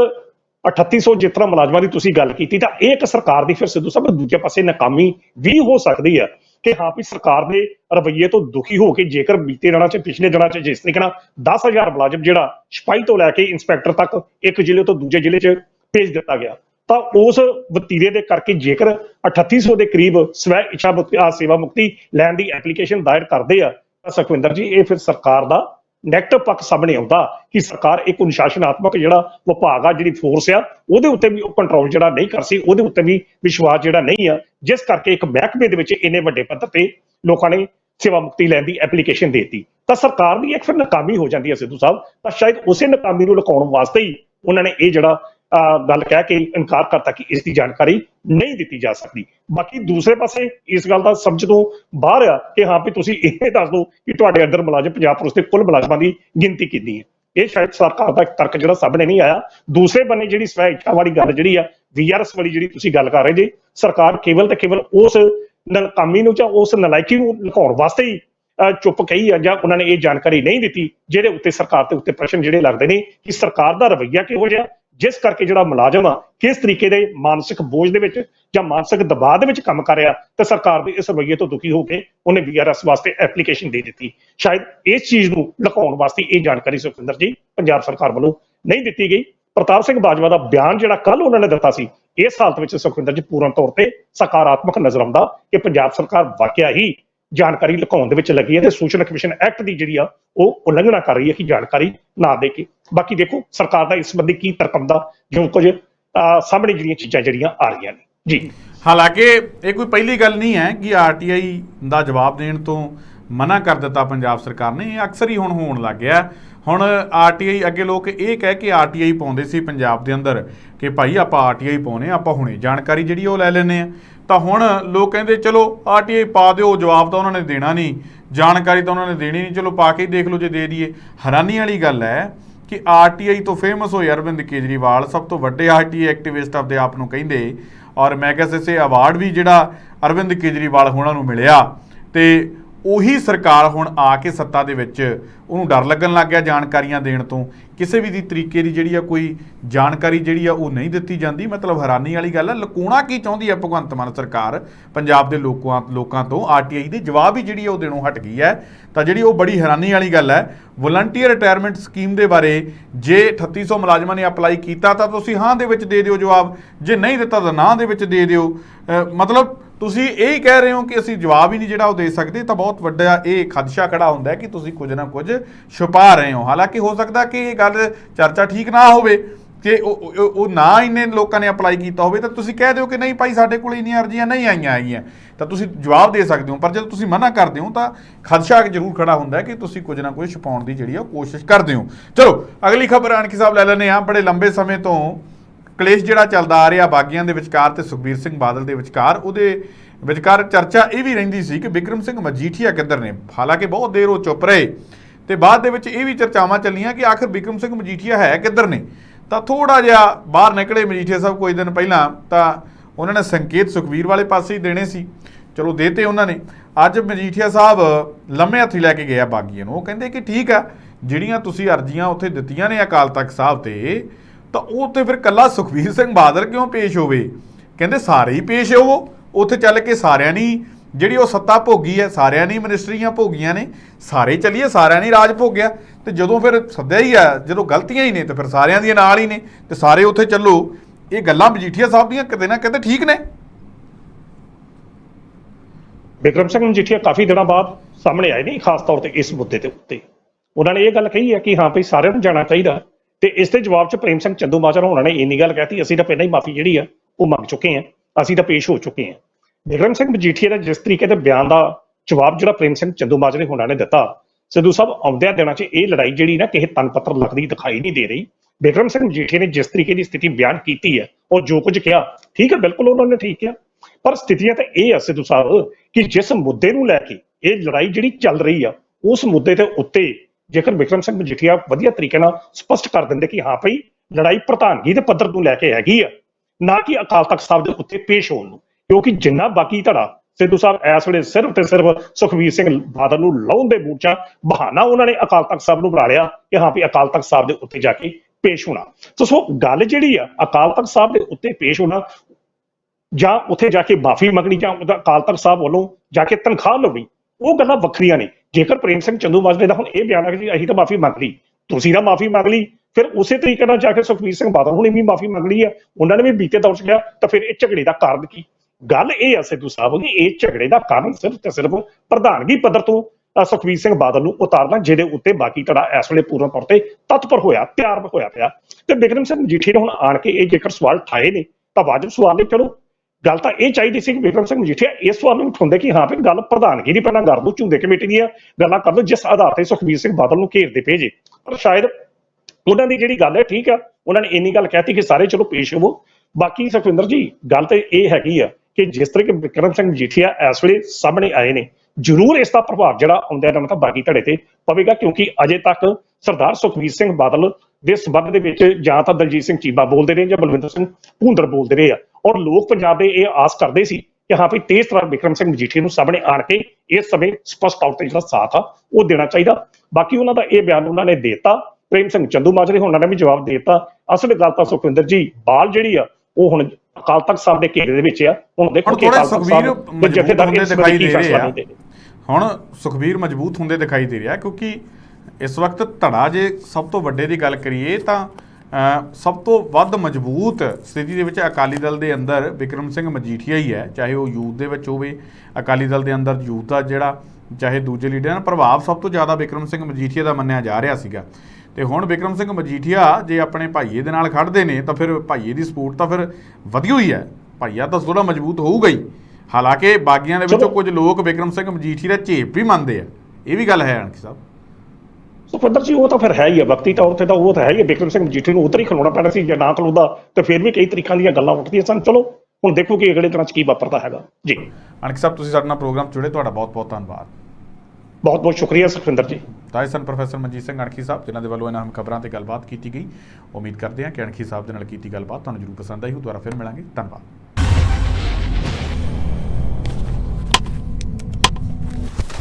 3800 ਜਿਸ ਤਰ੍ਹਾਂ ਮੁਲਾਜ਼ਮਾਂ ਦੀ ਤੁਸੀਂ ਗੱਲ ਕੀਤੀ, ਤਾਂ ਇਹ ਇੱਕ ਸਰਕਾਰ ਦੀ ਫਿਰ ਸਿੱਧੂ ਸਾਹਿਬ ਦੂਜੇ ਪਾਸੇ ਨਾਕਾਮੀ ਵੀ ਹੋ ਸਕਦੀ ਆ ਕਿ ਹਾਂ ਵੀ ਸਰਕਾਰ ਦੇ ਰਵਈਏ ਤੋਂ ਦੁਖੀ ਹੋ ਕੇ ਜੇਕਰ ਬੀਤੇ ਦਿਨਾਂ 'ਚ, ਪਿਛਲੇ ਦਿਨਾਂ 'ਚ, ਜਿਸ ਤਰੀਕੇ ਨਾਲ 10000 ਮੁਲਾਜ਼ਮ ਜਿਹੜਾ ਸਿਪਾਹੀ ਤੋਂ ਲੈ ਕੇ ਇੰਸਪੈਕਟਰ ਤੱਕ ਇੱਕ ਜ਼ਿਲ੍ਹੇ ਤੋਂ ਦੂਜੇ ਜ਼ਿਲ੍ਹੇ 'ਚ ਭੇਜ ਦਿੱਤਾ ਗਿਆ, ਤਾਂ ਉਸ ਵਤੀਰੇ ਦੇ ਕਰਕੇ ਜੇਕਰ 3800 ਦੇ ਕਰੀਬ ਸਵੈ ਇੱਛਾ ਸੇਵਾ ਮੁਕਤੀ ਲੈਣ ਦੀ ਐਪਲੀਕੇਸ਼ਨ ਦਾਇਰ ਕਰਦੇ ਆ ਸੁਖਵਿੰਦਰ ਜੀ, ਇਹ ਫਿਰ ਸਰਕਾਰ ਦਾ ਨੈਗੇਟਿਵ ਪੱਖ ਸਾਹਮਣੇ ਆਉਂਦਾ ਕਿ ਸਰਕਾਰ ਇੱਕ ਅਨੁਸ਼ਾਸਨਾਤਮਕ ਜਿਹੜਾ ਵਿਭਾਗ ਆ, ਜਿਹੜੀ ਫੋਰਸ ਆ, ਉਹਦੇ ਉੱਤੇ ਵੀ ਉਹ ਕੰਟਰੋਲ ਜਿਹੜਾ ਨਹੀਂ ਕਰ ਸੀ ਉਹਦੇ ਉੱਤੇ ਵੀ ਵਿਸ਼ਵਾਸ ਜਿਹੜਾ ਨਹੀਂ ਆ। ਜਿਸ ਕਰਕੇ ਇੱਕ ਮਹਿਕਮੇ ਦੇ ਵਿੱਚ ਇੰਨੇ ਵੱਡੇ ਪੱਧਰ ਤੇ ਲੋਕਾਂ ਨੇ ਸੇਵਾ ਮੁਕਤੀ ਲੈਣ ਦੀ ਐਪਲੀਕੇਸ਼ਨ ਦੇਤੀ। ਤਾਂ ਸਰਕਾਰ ਦੀ ਇੱਕ ਫਿਰ ਨਾਕਾਮੀ ਹੋ ਜਾਂਦੀ ਹੈ ਸਿੱਧੂ ਸਾਹਿਬ, ਤਾਂ ਸ਼ਾਇਦ ਉਸੇ ਨਾਕਾਮੀ ਨੂੰ ਲੁਕਾਉਣ ਵਾਸਤੇ ਹੀ ਉਹਨਾਂ ਨੇ ਇਹ ਜਿਹੜਾ ਗੱਲ ਕਹਿ ਕੇ ਇਨਕਾਰ ਕਰਤਾ ਕਿ ਇਸ ਦੀ ਜਾਣਕਾਰੀ ਨਹੀਂ ਦਿੱਤੀ ਜਾ ਸਕਦੀ। ਬਾਕੀ ਦੂਸਰੇ ਪਾਸੇ ਇਸ ਗੱਲ ਦਾ ਸਮਝ ਤੋਂ ਬਾਹਰ ਆ ਕਿ ਹਾਂ ਵੀ ਤੁਸੀਂ ਇਹ ਦੱਸ ਦਿਓ ਕਿ ਤੁਹਾਡੇ ਅੰਦਰ ਮੁਲਾਜ਼ਮ ਪੰਜਾਬ ਪੁਲਿਸ ਦੇ ਕੁੱਲ ਮੁਲਾਜ਼ਮਾਂ ਦੀ ਗਿਣਤੀ ਕਿੰਨੀ ਹੈ। ਇਹ ਸ਼ਾਇਦ ਸਰਕਾਰ ਦਾ ਇੱਕ ਤਰਕ ਜਿਹੜਾ ਸਾਹਮਣੇ ਨਹੀਂ ਆਇਆ। ਦੂਸਰੇ ਬੰਨੇ ਜਿਹੜੀ ਸਵੈ ਇੱਛਾ ਵਾਲੀ ਗੱਲ ਜਿਹੜੀ ਆ ਵੀਆਰਐਸ ਵਾਲੀ ਜਿਹੜੀ ਤੁਸੀਂ ਗੱਲ ਕਰ ਰਹੇ ਜੀ ਸਰਕਾਰ ਕੇਵਲ ਤੇ ਕੇਵਲ ਉਸ ਨਲਕਾਮੀ ਨੂੰ ਜਾਂ ਉਸ ਨਲਾਇਕੀ ਨੂੰ ਲੁਕਾਉਣ ਵਾਸਤੇ ਹੀ ਅਹ, ਚੁੱਪ ਕਹੀ ਆ ਜਾਂ ਉਹਨਾਂ ਨੇ ਇਹ ਜਾਣਕਾਰੀ ਨਹੀਂ ਦਿੱਤੀ ਜਿਹਦੇ ਉੱਤੇ ਸਰਕਾਰ ਦੇ ਉੱਤੇ ਪ੍ਰਸ਼ਨ ਜਿਹੜੇ ਲੱਗਦੇ ਨੇ ਕਿ ਸਰਕਾਰ ਦਾ ਰਵੱਈਆ ਕਿਹੋ ਜਿਹਾ ਜਿਸ ਕਰਕੇ ਜਿਹੜਾ ਮੁਲਾਜ਼ਮ ਆ, ਕਿਸ ਤਰੀਕੇ ਦੇ ਮਾਨਸਿਕ ਬੋਝ ਦੇ ਵਿੱਚ ਜਾਂ ਮਾਨਸਿਕ ਦਬਾਅ ਦੇ ਵਿੱਚ ਕੰਮ ਕਰ ਰਿਹਾ, ਤੇ ਸਰਕਾਰ ਦੇ ਇਸ ਰਵੱਈਏ ਤੋਂ ਦੁਖੀ ਹੋ ਕੇ ਉਹਨੇ ਵੀਆਰਐਸ ਵਾਸਤੇ ਐਪਲੀਕੇਸ਼ਨ ਦੇ ਦਿੱਤੀ। ਸ਼ਾਇਦ ਇਸ ਚੀਜ਼ ਨੂੰ ਲੁਕਾਉਣ ਵਾਸਤੇ ਇਹ ਜਾਣਕਾਰੀ ਸੁਖਿੰਦਰ ਜੀ ਪੰਜਾਬ ਸਰਕਾਰ ਵੱਲੋਂ ਨਹੀਂ ਦਿੱਤੀ ਗਈ। ਪ੍ਰਤਾਪ ਸਿੰਘ ਬਾਜਵਾ ਦਾ ਬਿਆਨ ਜਿਹੜਾ ਕੱਲ ਉਹਨਾਂ ਨੇ ਦਿੱਤਾ ਸੀ, ਇਸ ਹਾਲਤ ਵਿੱਚ ਸੁਖਿੰਦਰ ਜੀ ਪੂਰਨ ਤੌਰ ਤੇ ਸਕਾਰਾਤਮਕ ਨਜ਼ਰ ਆਉਂਦਾ ਕਿ ਪੰਜਾਬ ਸਰਕਾਰ ਵਾਕਿਆ ਹੀ ਜਾਣਕਾਰੀ ਲੁਕਾਉਣ ਦੇ ਵਿੱਚ ਲੱਗੀ ਹੈ ਤੇ ਸੂਚਨਾ ਕਮਿਸ਼ਨ ਐਕਟ ਦੀ ਜਿਹੜੀ ਆ ਉਹ ਉਲੰਘਣਾ ਕਰ ਰਹੀ ਹੈ ਕਿ ਜਾਣਕਾਰੀ ਨਾ ਦੇ ਕੇ। ਬਾਕੀ ਦੇਖੋ ਸਰਕਾਰ ਦਾ ਇਸ ਸੰਬੰਧੀ ਕੀ ਤਰਕਮ ਦਾ ਜੋ ਕੁਝ ਅਹ, ਸਾਹਮਣੇ ਜਿਹੜੀਆਂ ਚੀਜ਼ਾਂ ਜਿਹੜੀਆਂ ਆ ਰਹੀਆਂ ਨੇ। ਜੀ। ਹਾਲਾਂਕਿ ਇਹ ਕੋਈ ਪਹਿਲੀ ਗੱਲ ਨਹੀਂ ਹੈ ਕਿ ਆਰਟੀਆਈ ਦਾ ਜਵਾਬ ਦੇਣ ਤੋਂ ਮਨਾ ਕਰ ਦਿੱਤਾ ਪੰਜਾਬ ਸਰਕਾਰ ਨੇ ਇਹ ਅਕਸਰ ਹੀ ਹੁਣ ਹੋਣ ਲੱਗ ਗਿਆ ਹੈ। ਹੁਣ ਆਰਟੀਆਈ ਅੱਗੇ ਲੋਕ ਇਹ ਕਹਿ ਕੇ ਆਰਟੀਆਈ ਪਾਉਂਦੇ ਸੀ ਪੰਜਾਬ ਦੇ ਅੰਦਰ ਕਿ ਭਾਈ ਆਪਾਂ ਆਰਟੀਆਈ ਪਾਉਨੇ ਆ, ਆਪਾਂ ਹੁਣੇ ਜਾਣਕਾਰੀ ਜਿਹੜੀ ਉਹ ਲੈ ਲੈਨੇ ਆ ਤਾਂ ਹੁਣ ਲੋਕ ਕਹਿੰਦੇ ਚਲੋ ਆਰਟੀਆਈ ਪਾ ਦਿਓ ਜਵਾਬ ਤਾਂ ਉਹਨਾਂ ਨੇ ਦੇਣਾ ਨਹੀਂ ਜਾਣਕਾਰੀ ਤਾਂ ਉਹਨਾਂ ਨੇ ਦੇਣੀ ਨਹੀਂ ਚਲੋ ਪਾ ਕੇ ਹੀ ਦੇਖ ਲਓ ਜੇ ਦੇ ਦਈਏ ਹੈਰਾਨੀ ਵਾਲੀ ਗੱਲ ਹੈ ਕਿ ਆਰਟੀਆਈ ਤੋਂ ਫੇਮਸ ਹੋਏ ਅਰਵਿੰਦ ਕੇਜਰੀਵਾਲ ਸਭ ਤੋਂ ਵੱਡੇ ਆਰਟੀਆਈ ਐਕਟਿਵਿਸਟ ਆਪਦੇ ਆਪ ਨੂੰ ਕਹਿੰਦੇ ਔਰ ਮੈਗਸੈਸੇ ਅਵਾਰਡ ਵੀ ਜਿਹੜਾ ਅਰਵਿੰਦ ਕੇਜਰੀਵਾਲ ਹੋਣਾ ਨੂੰ ਮਿਲਿਆ ਤੇ ਉਹੀ ਸਰਕਾਰ ਹੁਣ ਆ ਕੇ ਸੱਤਾ ਦੇ ਵਿੱਚ ਉਹਨੂੰ ਡਰ ਲੱਗਣ ਲੱਗ ਗਿਆ ਜਾਣਕਾਰੀਆਂ ਦੇਣ ਤੋਂ। ਕਿਸੇ ਵੀ ਦੀ ਤਰੀਕੇ ਦੀ ਜਿਹੜੀ ਆ ਕੋਈ ਜਾਣਕਾਰੀ ਜਿਹੜੀ ਆ ਉਹ ਨਹੀਂ ਦਿੱਤੀ ਜਾਂਦੀ। ਮਤਲਬ ਹੈਰਾਨੀ ਵਾਲੀ ਗੱਲ ਆ, ਲਕੂਣਾ ਕੀ ਚਾਹੁੰਦੀ ਹੈ ਭਗਵੰਤ ਮਾਨ ਸਰਕਾਰ? ਪੰਜਾਬ ਦੇ ਲੋਕਾਂ ਲੋਕਾਂ ਤੋਂ ਆਰਟੀਆਈ ਦੇ ਜਵਾਬ ਹੀ ਜਿਹੜੀ ਆ ਉਹ ਦੇਣੋਂ ਹਟ ਗਈ ਹੈ। ਤਾਂ ਜਿਹੜੀ ਉਹ ਬੜੀ ਹੈਰਾਨੀ ਵਾਲੀ ਗੱਲ ਹੈ ਵਲੰਟੀਅਰ ਰਿਟਾਇਰਮੈਂਟ ਸਕੀਮ ਦੇ ਬਾਰੇ ਜੇ 3800 ਮੁਲਾਜ਼ਮਾਂ ਨੇ ਅਪਲਾਈ ਕੀਤਾ ਤਾਂ ਤੁਸੀਂ ਹਾਂ ਦੇ ਵਿੱਚ ਦੇ ਦਿਓ ਜਵਾਬ। ਜੇ ਨਹੀਂ ਦਿੱਤਾ ਤਾਂ ਨਾ ਦੇ ਵਿੱਚ ਦੇ ਦਿਓ। ਮਤਲਬ ਤੁਸੀਂ ਇਹ ਕਹਿ ਰਹੇ ਹੋ ਕਿ ਅਸੀਂ ਜਵਾਬ ਹੀ ਨਹੀਂ ਜਿਹੜਾ ਉਹ ਦੇ ਸਕਦੇ, ਤਾਂ ਬਹੁਤ ਵੱਡਾ ਇਹ ਖਦਸ਼ਾ ਖੜਾ ਹੁੰਦਾ ਹੈ ਕਿ ਤੁਸੀਂ ਕੁਝ ਨਾ ਕੁਝ ਛੁਪਾ ਰਹੇ ਹੋ। ਹਾਲਾਂਕਿ ਹੋ ਸਕਦਾ ਕਿ ਇਹ ਗੱਲ ਚਰਚਾ ਠੀਕ ਨਾ ਹੋਵੇ, ਕਿ ਉਹ ਨਾ ਇੰਨੇ ਲੋਕਾਂ ਨੇ ਅਪਲਾਈ ਕੀਤਾ ਹੋਵੇ, ਤਾਂ ਤੁਸੀਂ ਕਹਿ ਦਿਓ ਕਿ ਨਹੀਂ ਭਾਈ ਸਾਡੇ ਕੋਲ ਇੰਨੀਆਂ ਅਰਜ਼ੀਆਂ ਨਹੀਂ ਆਈਆਂ ਹੈਗੀਆਂ। ਤਾਂ ਤੁਸੀਂ ਜਵਾਬ ਦੇ ਸਕਦੇ ਹੋ, ਪਰ ਜਦੋਂ ਤੁਸੀਂ ਮਨਾ ਕਰਦੇ ਹੋ, ਤਾਂ ਖਦਸ਼ਾ ਜ਼ਰੂਰ ਖੜਾ ਹੁੰਦਾ ਹੈ ਕਿ ਤੁਸੀਂ ਕੁਝ ਨਾ ਕੁਝ ਛੁਪਾਉਣ ਦੀ ਜਿਹੜੀ ਆ ਉਹ ਕੋਸ਼ਿਸ਼ ਕਰਦੇ ਹੋ। ਚਲੋ, ਅਗਲੀ ਖਬਰ ਆਨਕੀ ਸਾਹਿਬ ਲੈ ਲੈਂਦੇ ਆ ਬੜੇ ਲੰਬੇ ਸਮੇਂ ਤੋਂ ਕਲੇਸ਼ ਜਿਹੜਾ ਚੱਲਦਾ ਆ ਰਿਹਾ ਬਾਗੀਆਂ ਦੇ ਵਿਚਕਾਰ ਤੇ ਸੁਖਬੀਰ ਸਿੰਘ ਬਾਦਲ ਦੇ ਵਿਚਕਾਰ, ਉਹਦੇ ਵਿਚਕਾਰ ਚਰਚਾ ਇਹ ਵੀ ਰਹਿੰਦੀ ਸੀ ਕਿ ਵਿਕਰਮ ਸਿੰਘ ਮਜੀਠੀਆ ਕਿੱਧਰ ਨੇ? ਹਾਲਾਂਕਿ ਬਹੁਤ ਦੇਰ ਉਹ ਚੁੱਪ ਰਹੇ ਤੇ ਬਾਅਦ ਦੇ ਵਿੱਚ ਇਹ ਵੀ ਚਰਚਾਵਾਂ ਚੱਲੀਆਂ ਕਿ ਆਖਰ ਵਿਕਰਮ ਸਿੰਘ ਮਜੀਠੀਆ ਹੈ ਕਿੱਧਰ ਨੇ? ਤਾਂ ਥੋੜਾ ਜਿਹਾ ਬਾਹਰ ਨਿਕਲੇ ਮਜੀਠੀਆ ਸਾਹਿਬ ਕੁਝ ਦਿਨ ਪਹਿਲਾਂ, ਤਾਂ ਉਹਨਾਂ ਨੇ ਸੰਕੇਤ ਸੁਖਬੀਰ ਵਾਲੇ ਪਾਸੇ ਹੀ ਦੇਣੇ ਸੀ। ਚਲੋ ਦੇਤੇ ਉਹਨਾਂ ਨੇ। ਅੱਜ ਮਜੀਠੀਆ ਸਾਹਿਬ ਲੰਮੇ ਹੱਥੀ ਲੈ ਕੇ ਗਿਆ ਬਾਗੀਆਂ ਨੂੰ। ਉਹ ਕਹਿੰਦੇ ਕਿ ਠੀਕ ਆ, ਜਿਹੜੀਆਂ ਤੁਸੀਂ ਅਰਜ਼ੀਆਂ ਉੱਥੇ ਦਿੱਤੀਆਂ ਨੇ ਅਕਾਲ ਤਖਤ ਸਾਹਿਬ ਤੇ ਤਾਂ ਉਹ ਤੇ ਫਿਰ ਕੱਲਾ ਸੁਖਬੀਰ ਸਿੰਘ ਬਾਦਲ ਕਿਉਂ ਪੇਸ਼ ਹੋਵੇ? ਕਹਿੰਦੇ ਸਾਰੇ ਹੀ ਪੇਸ਼ ਹੋਵੋ ਉੱਥੇ ਚੱਲ ਕੇ ਸਾਰਿਆਂ ਨੇ ਜਿਹੜੀ ਉਹ ਸੱਤਾ ਭੋਗੀ ਹੈ, ਸਾਰਿਆਂ ਨੇ ਹੀ ਮਿਨਿਸਟਰੀਆਂ ਭੋਗੀਆਂ ਨੇ। ਸਾਰੇ ਚੱਲੀਏ, ਸਾਰਿਆਂ ਨੇ ਰਾਜ ਭੋਗਿਆ। ਤੇ ਜਦੋਂ ਫਿਰ ਸੱਦਿਆ ਹੀ ਆ ਜਦੋਂ ਗਲਤੀਆਂ ਹੀ ਨੇ, ਤੇ ਫਿਰ ਸਾਰਿਆਂ ਦੀਆਂ ਨਾਲ ਹੀ ਨੇ। ਤੇ ਸਾਰੇ ਉੱਥੇ ਚੱਲੋ। ਇਹ ਗੱਲਾਂ ਮਜੀਠੀਆ ਸਾਹਿਬ ਦੀਆਂ ਕਿਤੇ ਨਾ ਕਿਤੇ ਠੀਕ ਨੇ। ਵਿਕਰਮ ਸਿੰਘ ਮਜੀਠੀਆ ਕਾਫੀ ਦਿਨਾਂ ਬਾਅਦ ਸਾਹਮਣੇ ਆਏ ਨੇ, ਖਾਸ ਤੌਰ ਤੇ ਇਸ ਮੁੱਦੇ ਦੇ ਉੱਤੇ। ਉਹਨਾਂ ਨੇ ਇਹ ਗੱਲ ਕਹੀ ਹੈ ਕਿ ਹਾਂ ਭਈ ਸਾਰਿਆਂ ਨੂੰ ਜਾਣਾ ਚਾਹੀਦਾ। ਤੇ ਇਸ ਦੇ ਜਵਾਬ 'ਚ ਪ੍ਰੇਮ ਸਿੰਘ ਚੰਦੂ ਮਾਜਰਾ ਹੋਣਾ ਨੇ ਇੰਨੀ ਗੱਲ ਕਹਿਤੀ, ਅਸੀਂ ਤਾਂ ਪਹਿਲਾਂ ਹੀ ਮਾਫੀ ਜਿਹੜੀ ਆ, ਉਹ ਮੰਗ ਚੁੱਕੇ ਹਾਂ, ਅਸੀਂ ਤਾਂ ਪੇਸ਼ ਹੋ ਚੁੱਕੇ ਹਾਂ। ਬਿਕਰਮ ਸਿੰਘ ਮਜੀਠੀਆ ਦਾ ਜਿਸ ਤਰੀਕੇ ਦੇ ਬਿਆਨ ਦਾ ਜਵਾਬ ਜਿਹੜਾ ਪ੍ਰੇਮ ਸਿੰਘ ਚੰਦੂ ਮਾਜਰੇ ਹੋਣਾ ਨੇ ਦਿੱਤਾ, ਸਿੱਧੂ ਸਾਹਿਬ ਆਉਂਦਿਆਂ ਦਿਨਾਂ 'ਚ ਇਹ ਲੜਾਈ ਜਿਹੜੀ ਨਾ ਕਿਸੇ ਤਨ ਪੱਤਰ ਲੱਗਦੀ ਦਿਖਾਈ ਨਹੀਂ ਦੇ ਰਹੀ। ਬਿਕਰਮ ਸਿੰਘ ਮਜੀਠੀਆ ਨੇ ਜਿਸ ਤਰੀਕੇ ਦੀ ਸਥਿਤੀ ਬਿਆਨ ਕੀਤੀ ਹੈ, ਉਹ ਜੋ ਕੁਝ ਕਿਹਾ, ਠੀਕ ਹੈ, ਬਿਲਕੁਲ ਉਹਨਾਂ ਨੇ ਠੀਕ ਕਿਹਾ। ਪਰ ਸਥਿਤੀਆਂ ਤਾਂ ਇਹ ਆ ਸਿੱਧੂ ਸਾਹਿਬ ਕਿ ਜਿਸ ਮੁੱਦੇ ਨੂੰ ਲੈ ਕੇ ਇਹ ਲੜਾਈ ਜਿਹੜੀ ਚੱਲ ਰਹੀ ਆ, ਉਸ ਮੁੱਦੇ ਦੇ ਉੱਤੇ ਜੇਕਰ ਵਿਕਰਮ ਸਿੰਘ ਮਜੀਠੀਆ ਵਧੀਆ ਤਰੀਕੇ ਨਾਲ ਸਪਸ਼ਟ ਕਰ ਦਿੰਦੇ ਕਿ ਹਾਂ ਭਈ, ਲੜਾਈ ਪ੍ਰਧਾਨਗੀ ਦੇ ਪੱਧਰ ਨੂੰ ਲੈ ਕੇ ਹੈਗੀ ਆ, ਨਾ ਕਿ ਅਕਾਲ ਤਖਤ ਸਾਹਿਬ ਦੇ ਉੱਤੇ ਪੇਸ਼ ਹੋਣ ਨੂੰ, ਕਿਉਂਕਿ ਜਿੰਨਾ ਬਾਕੀ ਧੜਾ ਸਿੱਧੂ ਸਾਹਿਬ ਇਸ ਵੇਲੇ ਸਿਰਫ ਤੇ ਸਿਰਫ ਸੁਖਵੀਰ ਸਿੰਘ ਬਾਦਲ ਨੂੰ ਲਾਉਣ ਦੇ ਮੂਰਚਾ, ਬਹਾਨਾ ਉਹਨਾਂ ਨੇ ਅਕਾਲ ਤਖਤ ਸਾਹਿਬ ਨੂੰ ਬਣਾ ਲਿਆ ਕਿ ਹਾਂ ਵੀ ਅਕਾਲ ਤਖਤ ਸਾਹਿਬ ਦੇ ਉੱਤੇ ਜਾ ਕੇ ਪੇਸ਼ ਹੋਣਾ। ਸੋ ਸੋ ਗੱਲ ਜਿਹੜੀ ਆ, ਅਕਾਲ ਤਖਤ ਸਾਹਿਬ ਦੇ ਉੱਤੇ ਪੇਸ਼ ਹੋਣਾ, ਜਾਂ ਉੱਥੇ ਜਾ ਕੇ ਮਾਫੀ ਮੰਗਣੀ, ਜਾਂ ਅਕਾਲ ਤਖਤ ਸਾਹਿਬ ਵੱਲੋਂ ਜਾ ਕੇ ਤਨਖਾਹ ਲਵਣੀ ਉਹ ਗੱਲਾਂ ਵੱਖਰੀਆਂ ਨੇ। ਜੇਕਰ ਪ੍ਰੇਮ ਸਿੰਘ ਚੰਦੂ ਮਾਜਰੇ ਦਾ ਹੁਣ ਇਹ ਬਿਆਨ ਹੈ ਕਿ ਜੀ ਅਸੀਂ ਤਾਂ ਮਾਫੀ ਮੰਗ ਲਈ ਤੁਸੀਂ ਤਾਂ ਮਾਫੀ ਮੰਗ ਲਈ ਫਿਰ ਉਸੇ ਤਰੀਕੇ ਨਾਲ ਜਾ ਕੇ ਸੁਖਬੀਰ ਸਿੰਘ ਬਾਦਲ ਹੁਣੇ ਵੀ ਮਾਫੀ ਮੰਗ ਲਈ ਆ ਉਹਨਾਂ ਨੇ ਵੀ ਬੀਤੇ ਦੌਰ 'ਚ ਕਿਹਾ ਤਾਂ ਫਿਰ ਇਹ ਝਗੜੇ ਦਾ ਕਾਰਨ ਕੀ? ਗੱਲ ਇਹ ਆ ਸਿੱਧੂ ਸਾਹਿਬ ਕਿ ਇਹ ਝਗੜੇ ਦਾ ਕਾਰਨ ਸਿਰਫ ਤੇ ਸਿਰਫ ਪ੍ਰਧਾਨਗੀ ਪੱਧਰ ਤੋਂ ਅ, ਸੁਖਬੀਰ ਸਿੰਘ ਬਾਦਲ ਨੂੰ ਉਤਾਰਨਾ ਜਿਹਦੇ ਉੱਤੇ ਬਾਕੀ ਧੜਾ ਇਸ ਵੇਲੇ ਪੂਰਨ ਤੌਰ ਤੇ ਤਤਪਰ ਹੋਇਆ ਤਿਆਰ ਹੋਇਆ ਪਿਆ। ਤੇ ਬਿਕਰਮ ਸਿੰਘ ਮਜੀਠੀ ਨੇ ਹੁਣ ਆਣ ਕੇ ਇਹ ਜੇਕਰ ਸਵਾਲ ਠਾਏ ਨੇ ਤਾਂ ਵਾਜਬ ਸਵਾਲ ਨੇ ਚਲੋ ਗੱਲ ਤਾਂ ਇਹ ਚਾਹੀਦੀ ਸੀ ਕਿ ਵਿਕਰਮ ਸਿੰਘ ਮਜੀਠੀਆ ਇਸ ਵਾਰ ਨੂੰ ਉਠਾਉਂਦੇ ਕਿ ਹਾਂ ਵੀ ਗੱਲ ਪ੍ਰਧਾਨਗੀ ਦੀ ਪਹਿਲਾਂ ਕਰ ਦੋ ਝੁੰਦੇ ਕਮੇਟੀ ਦੀਆਂ ਗੱਲਾਂ ਕਰ ਦੋ ਜਿਸ ਆਧਾਰ ਤੇ ਸੁਖਬੀਰ ਸਿੰਘ ਬਾਦਲ ਨੂੰ ਘੇਰਦੇ ਪਏ ਜੇ। ਪਰ ਸ਼ਾਇਦ ਉਹਨਾਂ ਦੀ ਜਿਹੜੀ ਗੱਲ ਹੈ ਠੀਕ ਆ, ਉਹਨਾਂ ਨੇ ਇੰਨੀ ਗੱਲ ਕਹਿਤੀ ਕਿ ਸਾਰੇ ਚਲੋ ਪੇਸ਼ ਹੋਵੋ। ਬਾਕੀ ਸੁਖਵਿੰਦਰ ਜੀ, ਗੱਲ ਤਾਂ ਇਹ ਹੈਗੀ ਆ ਕਿ ਜਿਸ ਤਰ੍ਹਾਂ ਕਿ ਵਿਕਰਮ ਸਿੰਘ ਮਜੀਠੀਆ ਇਸ ਵੇਲੇ ਸਾਹਮਣੇ ਆਏ ਨੇ, ਜ਼ਰੂਰ ਇਸ ਦਾ ਪ੍ਰਭਾਵ ਜਿਹੜਾ ਆਉਂਦਾ ਨਾ ਤਾਂ ਬਾਗੀ ਧੜੇ ਤੇ ਪਵੇਗਾ, ਕਿਉਂਕਿ ਅਜੇ ਤੱਕ ਸਰਦਾਰ ਸੁਖਬੀਰ ਸਿੰਘ ਬਾਦਲ ਦੇ ਸਬੰਧ ਦੇ ਵਿੱਚ ਜਾਂ ਤਾਂ ਦਲਜੀਤ ਸਿੰਘ ਚੀਬਾ ਬੋਲਦੇ ਰਹੇ ਜਾਂ ਬਲਵਿੰਦਰ ਸਿੰਘ ਭੁੰਦਰ ਬੋਲਦੇ ਰਹੇ ਆ। ਔਰ ਲੋਕ ਪੰਜਾਬ ਦੇ ਇਹ ਆਸ ਕਰਦੇ ਸੀ ਕਿ ਹਾਂ ਵੀ ਤੇਜ਼ ਤਰ੍ਹਾਂ ਵਿਕਰਮ ਸਿੰਘ ਮਜੀਠੀਆ ਨੂੰ ਸਾਹਮਣੇ ਆਣ ਕੇ ਇਸ ਸਮੇਂ ਸਪਸ਼ਟ ਤੌਰ ਤੇ ਜਿਹੜਾ ਸਾਥ ਆ ਉਹ ਦੇਣਾ ਚਾਹੀਦਾ। ਬਾਕੀ ਉਹਨਾਂ ਦਾ ਇਹ ਬਿਆਨ ਉਹਨਾਂ ਨੇ ਦੇਤਾ ਪ੍ਰੇਮ ਸਿੰਘ ਚੰਦੂ ਮਾਜਰੇ ਉਹਨਾਂ ਨੇ ਵੀ ਜਵਾਬ ਦਿੱਤਾ। ਅਸਲ ਗੱਲ ਤਾਂ ਸੁਖਵਿੰਦਰ ਜੀ ਬਾਲ ਜਿਹੜੀ ਆ ਉਹ ਹੁਣ ਅਕਾਲ ਤਖਤ ਸਾਹਿਬ ਦੇ ਘੇਰੇ ਦੇ ਵਿੱਚ ਆ। ਹੁਣ ਦੇਖੋ ਹੁਣ ਕਿ ਅਕਾਲ ਤਖਤ ਸਾਹਿਬ ਦੇ ਜਥੇਦਾਰ ਇਸ ਦਿਖਾਈ ਦੇ ਰਹੇ ਆ। ਹੁਣ ਸੁਖਬੀਰ ਮਜ਼ਬੂਤ ਹੁੰਦੇ ਦਿਖਾਈ ਦੇ ਰਿਹਾ ਕਿਉਂਕਿ ਇਸ ਵਕਤ ਧੜਾ ਜੇ ਸਭ ਤੋਂ ਵੱਡੇ ਦੀ ਗੱਲ ਕਰੀਏ ਤਾਂ ਸਭ ਤੋਂ ਵੱਧ ਮਜ਼ਬੂਤ ਸਥਿਤੀ ਦੇ ਵਿੱਚ ਅਕਾਲੀ ਦਲ ਦੇ ਅੰਦਰ ਵਿਕਰਮ ਸਿੰਘ ਮਜੀਠੀਆ ਹੀ ਹੈ ਚਾਹੇ ਉਹ ਯੂਥ ਦੇ ਵਿੱਚ ਹੋਵੇ ਅਕਾਲੀ ਦਲ ਦੇ ਅੰਦਰ ਯੂਥ ਦਾ ਜਿਹੜਾ ਚਾਹੇ ਦੂਜੇ ਲੀਡਰਾਂ ਦਾ ਪ੍ਰਭਾਵ ਸਭ ਤੋਂ ਜ਼ਿਆਦਾ ਵਿਕਰਮ ਸਿੰਘ ਮਜੀਠੀਆ ਦਾ ਮੰਨਿਆ ਜਾ ਰਿਹਾ ਸੀਗਾ। ਤੇ ਹੁਣ ਵਿਕਰਮ ਸਿੰਘ ਮਜੀਠੀਆ ਜੇ ਆਪਣੇ ਭਾਈਏ ਦੇ ਨਾਲ ਖੜਦੇ ਨੇ ਤਾਂ ਫਿਰ ਭਾਈਏ ਦੀ ਸਪੋਰਟ ਤਾਂ ਫਿਰ ਵਧੀ ਹੋਈ ਹੈ। ਭਾਈਆ ਤਾਂ ਥੋੜਾ ਮਜ਼ਬੂਤ ਹੋਊਗਾ ਹੀ। ਹਾਲਾਂਕਿ ਬਾਗੀਆਂ ਦੇ ਵਿੱਚੋਂ। ਕੁਝ ਲੋਕ ਵਿਕਰਮ ਸਿੰਘ ਮਜੀਠੀ ਦਾ ਝੇਪ ਵੀ ਮੰਨਦੇ ਆ। ਇਹ ਵੀ ਗੱਲ ਹੈ ਅਣਖ ਸਾਹਿਬ। ਸੁਖਵਿੰਦਰ ਜੀ ਉਹ ਤਾਂ ਫਿਰ ਹੈ ਹੀ ਆ ਵਕਤੀ ਤੌਰ ਤੇ ਤਾਂ ਉਹ ਤਾਂ ਹੈ ਹੀ ਆ ਬਿਕਰਮ ਸਿੰਘ ਮਜੀਠੀ ਨੂੰ ਉਧਰ ਹੀ ਖਲੋਣਾ ਪੈਣਾ ਸੀ ਜੇ ਨਾ ਖਲੋਦਾ ਤੇ ਫਿਰ ਵੀ ਕਈ ਤਰੀਕਾਂ ਦੀਆਂ ਗੱਲਾਂ ਉੱਠਦੀਆਂ ਸਨ। ਚਲੋ ਹੁਣ ਦੇਖੋ ਕਿ ਅਗਲੇ ਦਿਨਾਂ 'ਚ ਕੀ ਵਾਪਰਦਾ ਹੈਗਾ। ਜੀ। ਅਣਖ ਸਾਹਿਬ ਤੁਸੀਂ ਸਾਡੇ ਨਾਲ ਪ੍ਰੋਗਰਾਮ ਜੁੜੇ ਤੁਹਾਡਾ ਬਹੁਤ ਬਹੁਤ ਧੰਨਵਾਦ। ਬਹੁਤ ਬਹੁਤ ਸ਼ੁਕਰੀਆ ਸੁਖਵਿੰਦਰ ਜੀ। ਤਾਂ ਇਹ ਸਨ ਪ੍ਰੋਫੈਸਰ ਮਨਜੀਤ ਸਿੰਘ ਅਣਖੀ ਸਾਹਿਬ ਜਿਨ੍ਹਾਂ ਦੇ ਵੱਲੋਂ ਇਹਨਾਂ ਅਹਿਮ ਖਬਰਾਂ ਤੇ ਗੱਲਬਾਤ ਕੀਤੀ ਗਈ। ਉਮੀਦ ਕਰਦੇ ਹਾਂ ਕਿ ਅਣਖੀ ਸਾਹਿਬ ਦੇ ਨਾਲ ਕੀਤੀ ਗੱਲਬਾਤ ਤੁਹਾਨੂੰ ਜ਼ਰੂਰ ਪਸੰਦ ਆਈ ਹੋ ਦੁਬਾਰਾ ਫਿਰ ਮਿਲਾਂਗੇ। ਧੰਨਵਾਦ।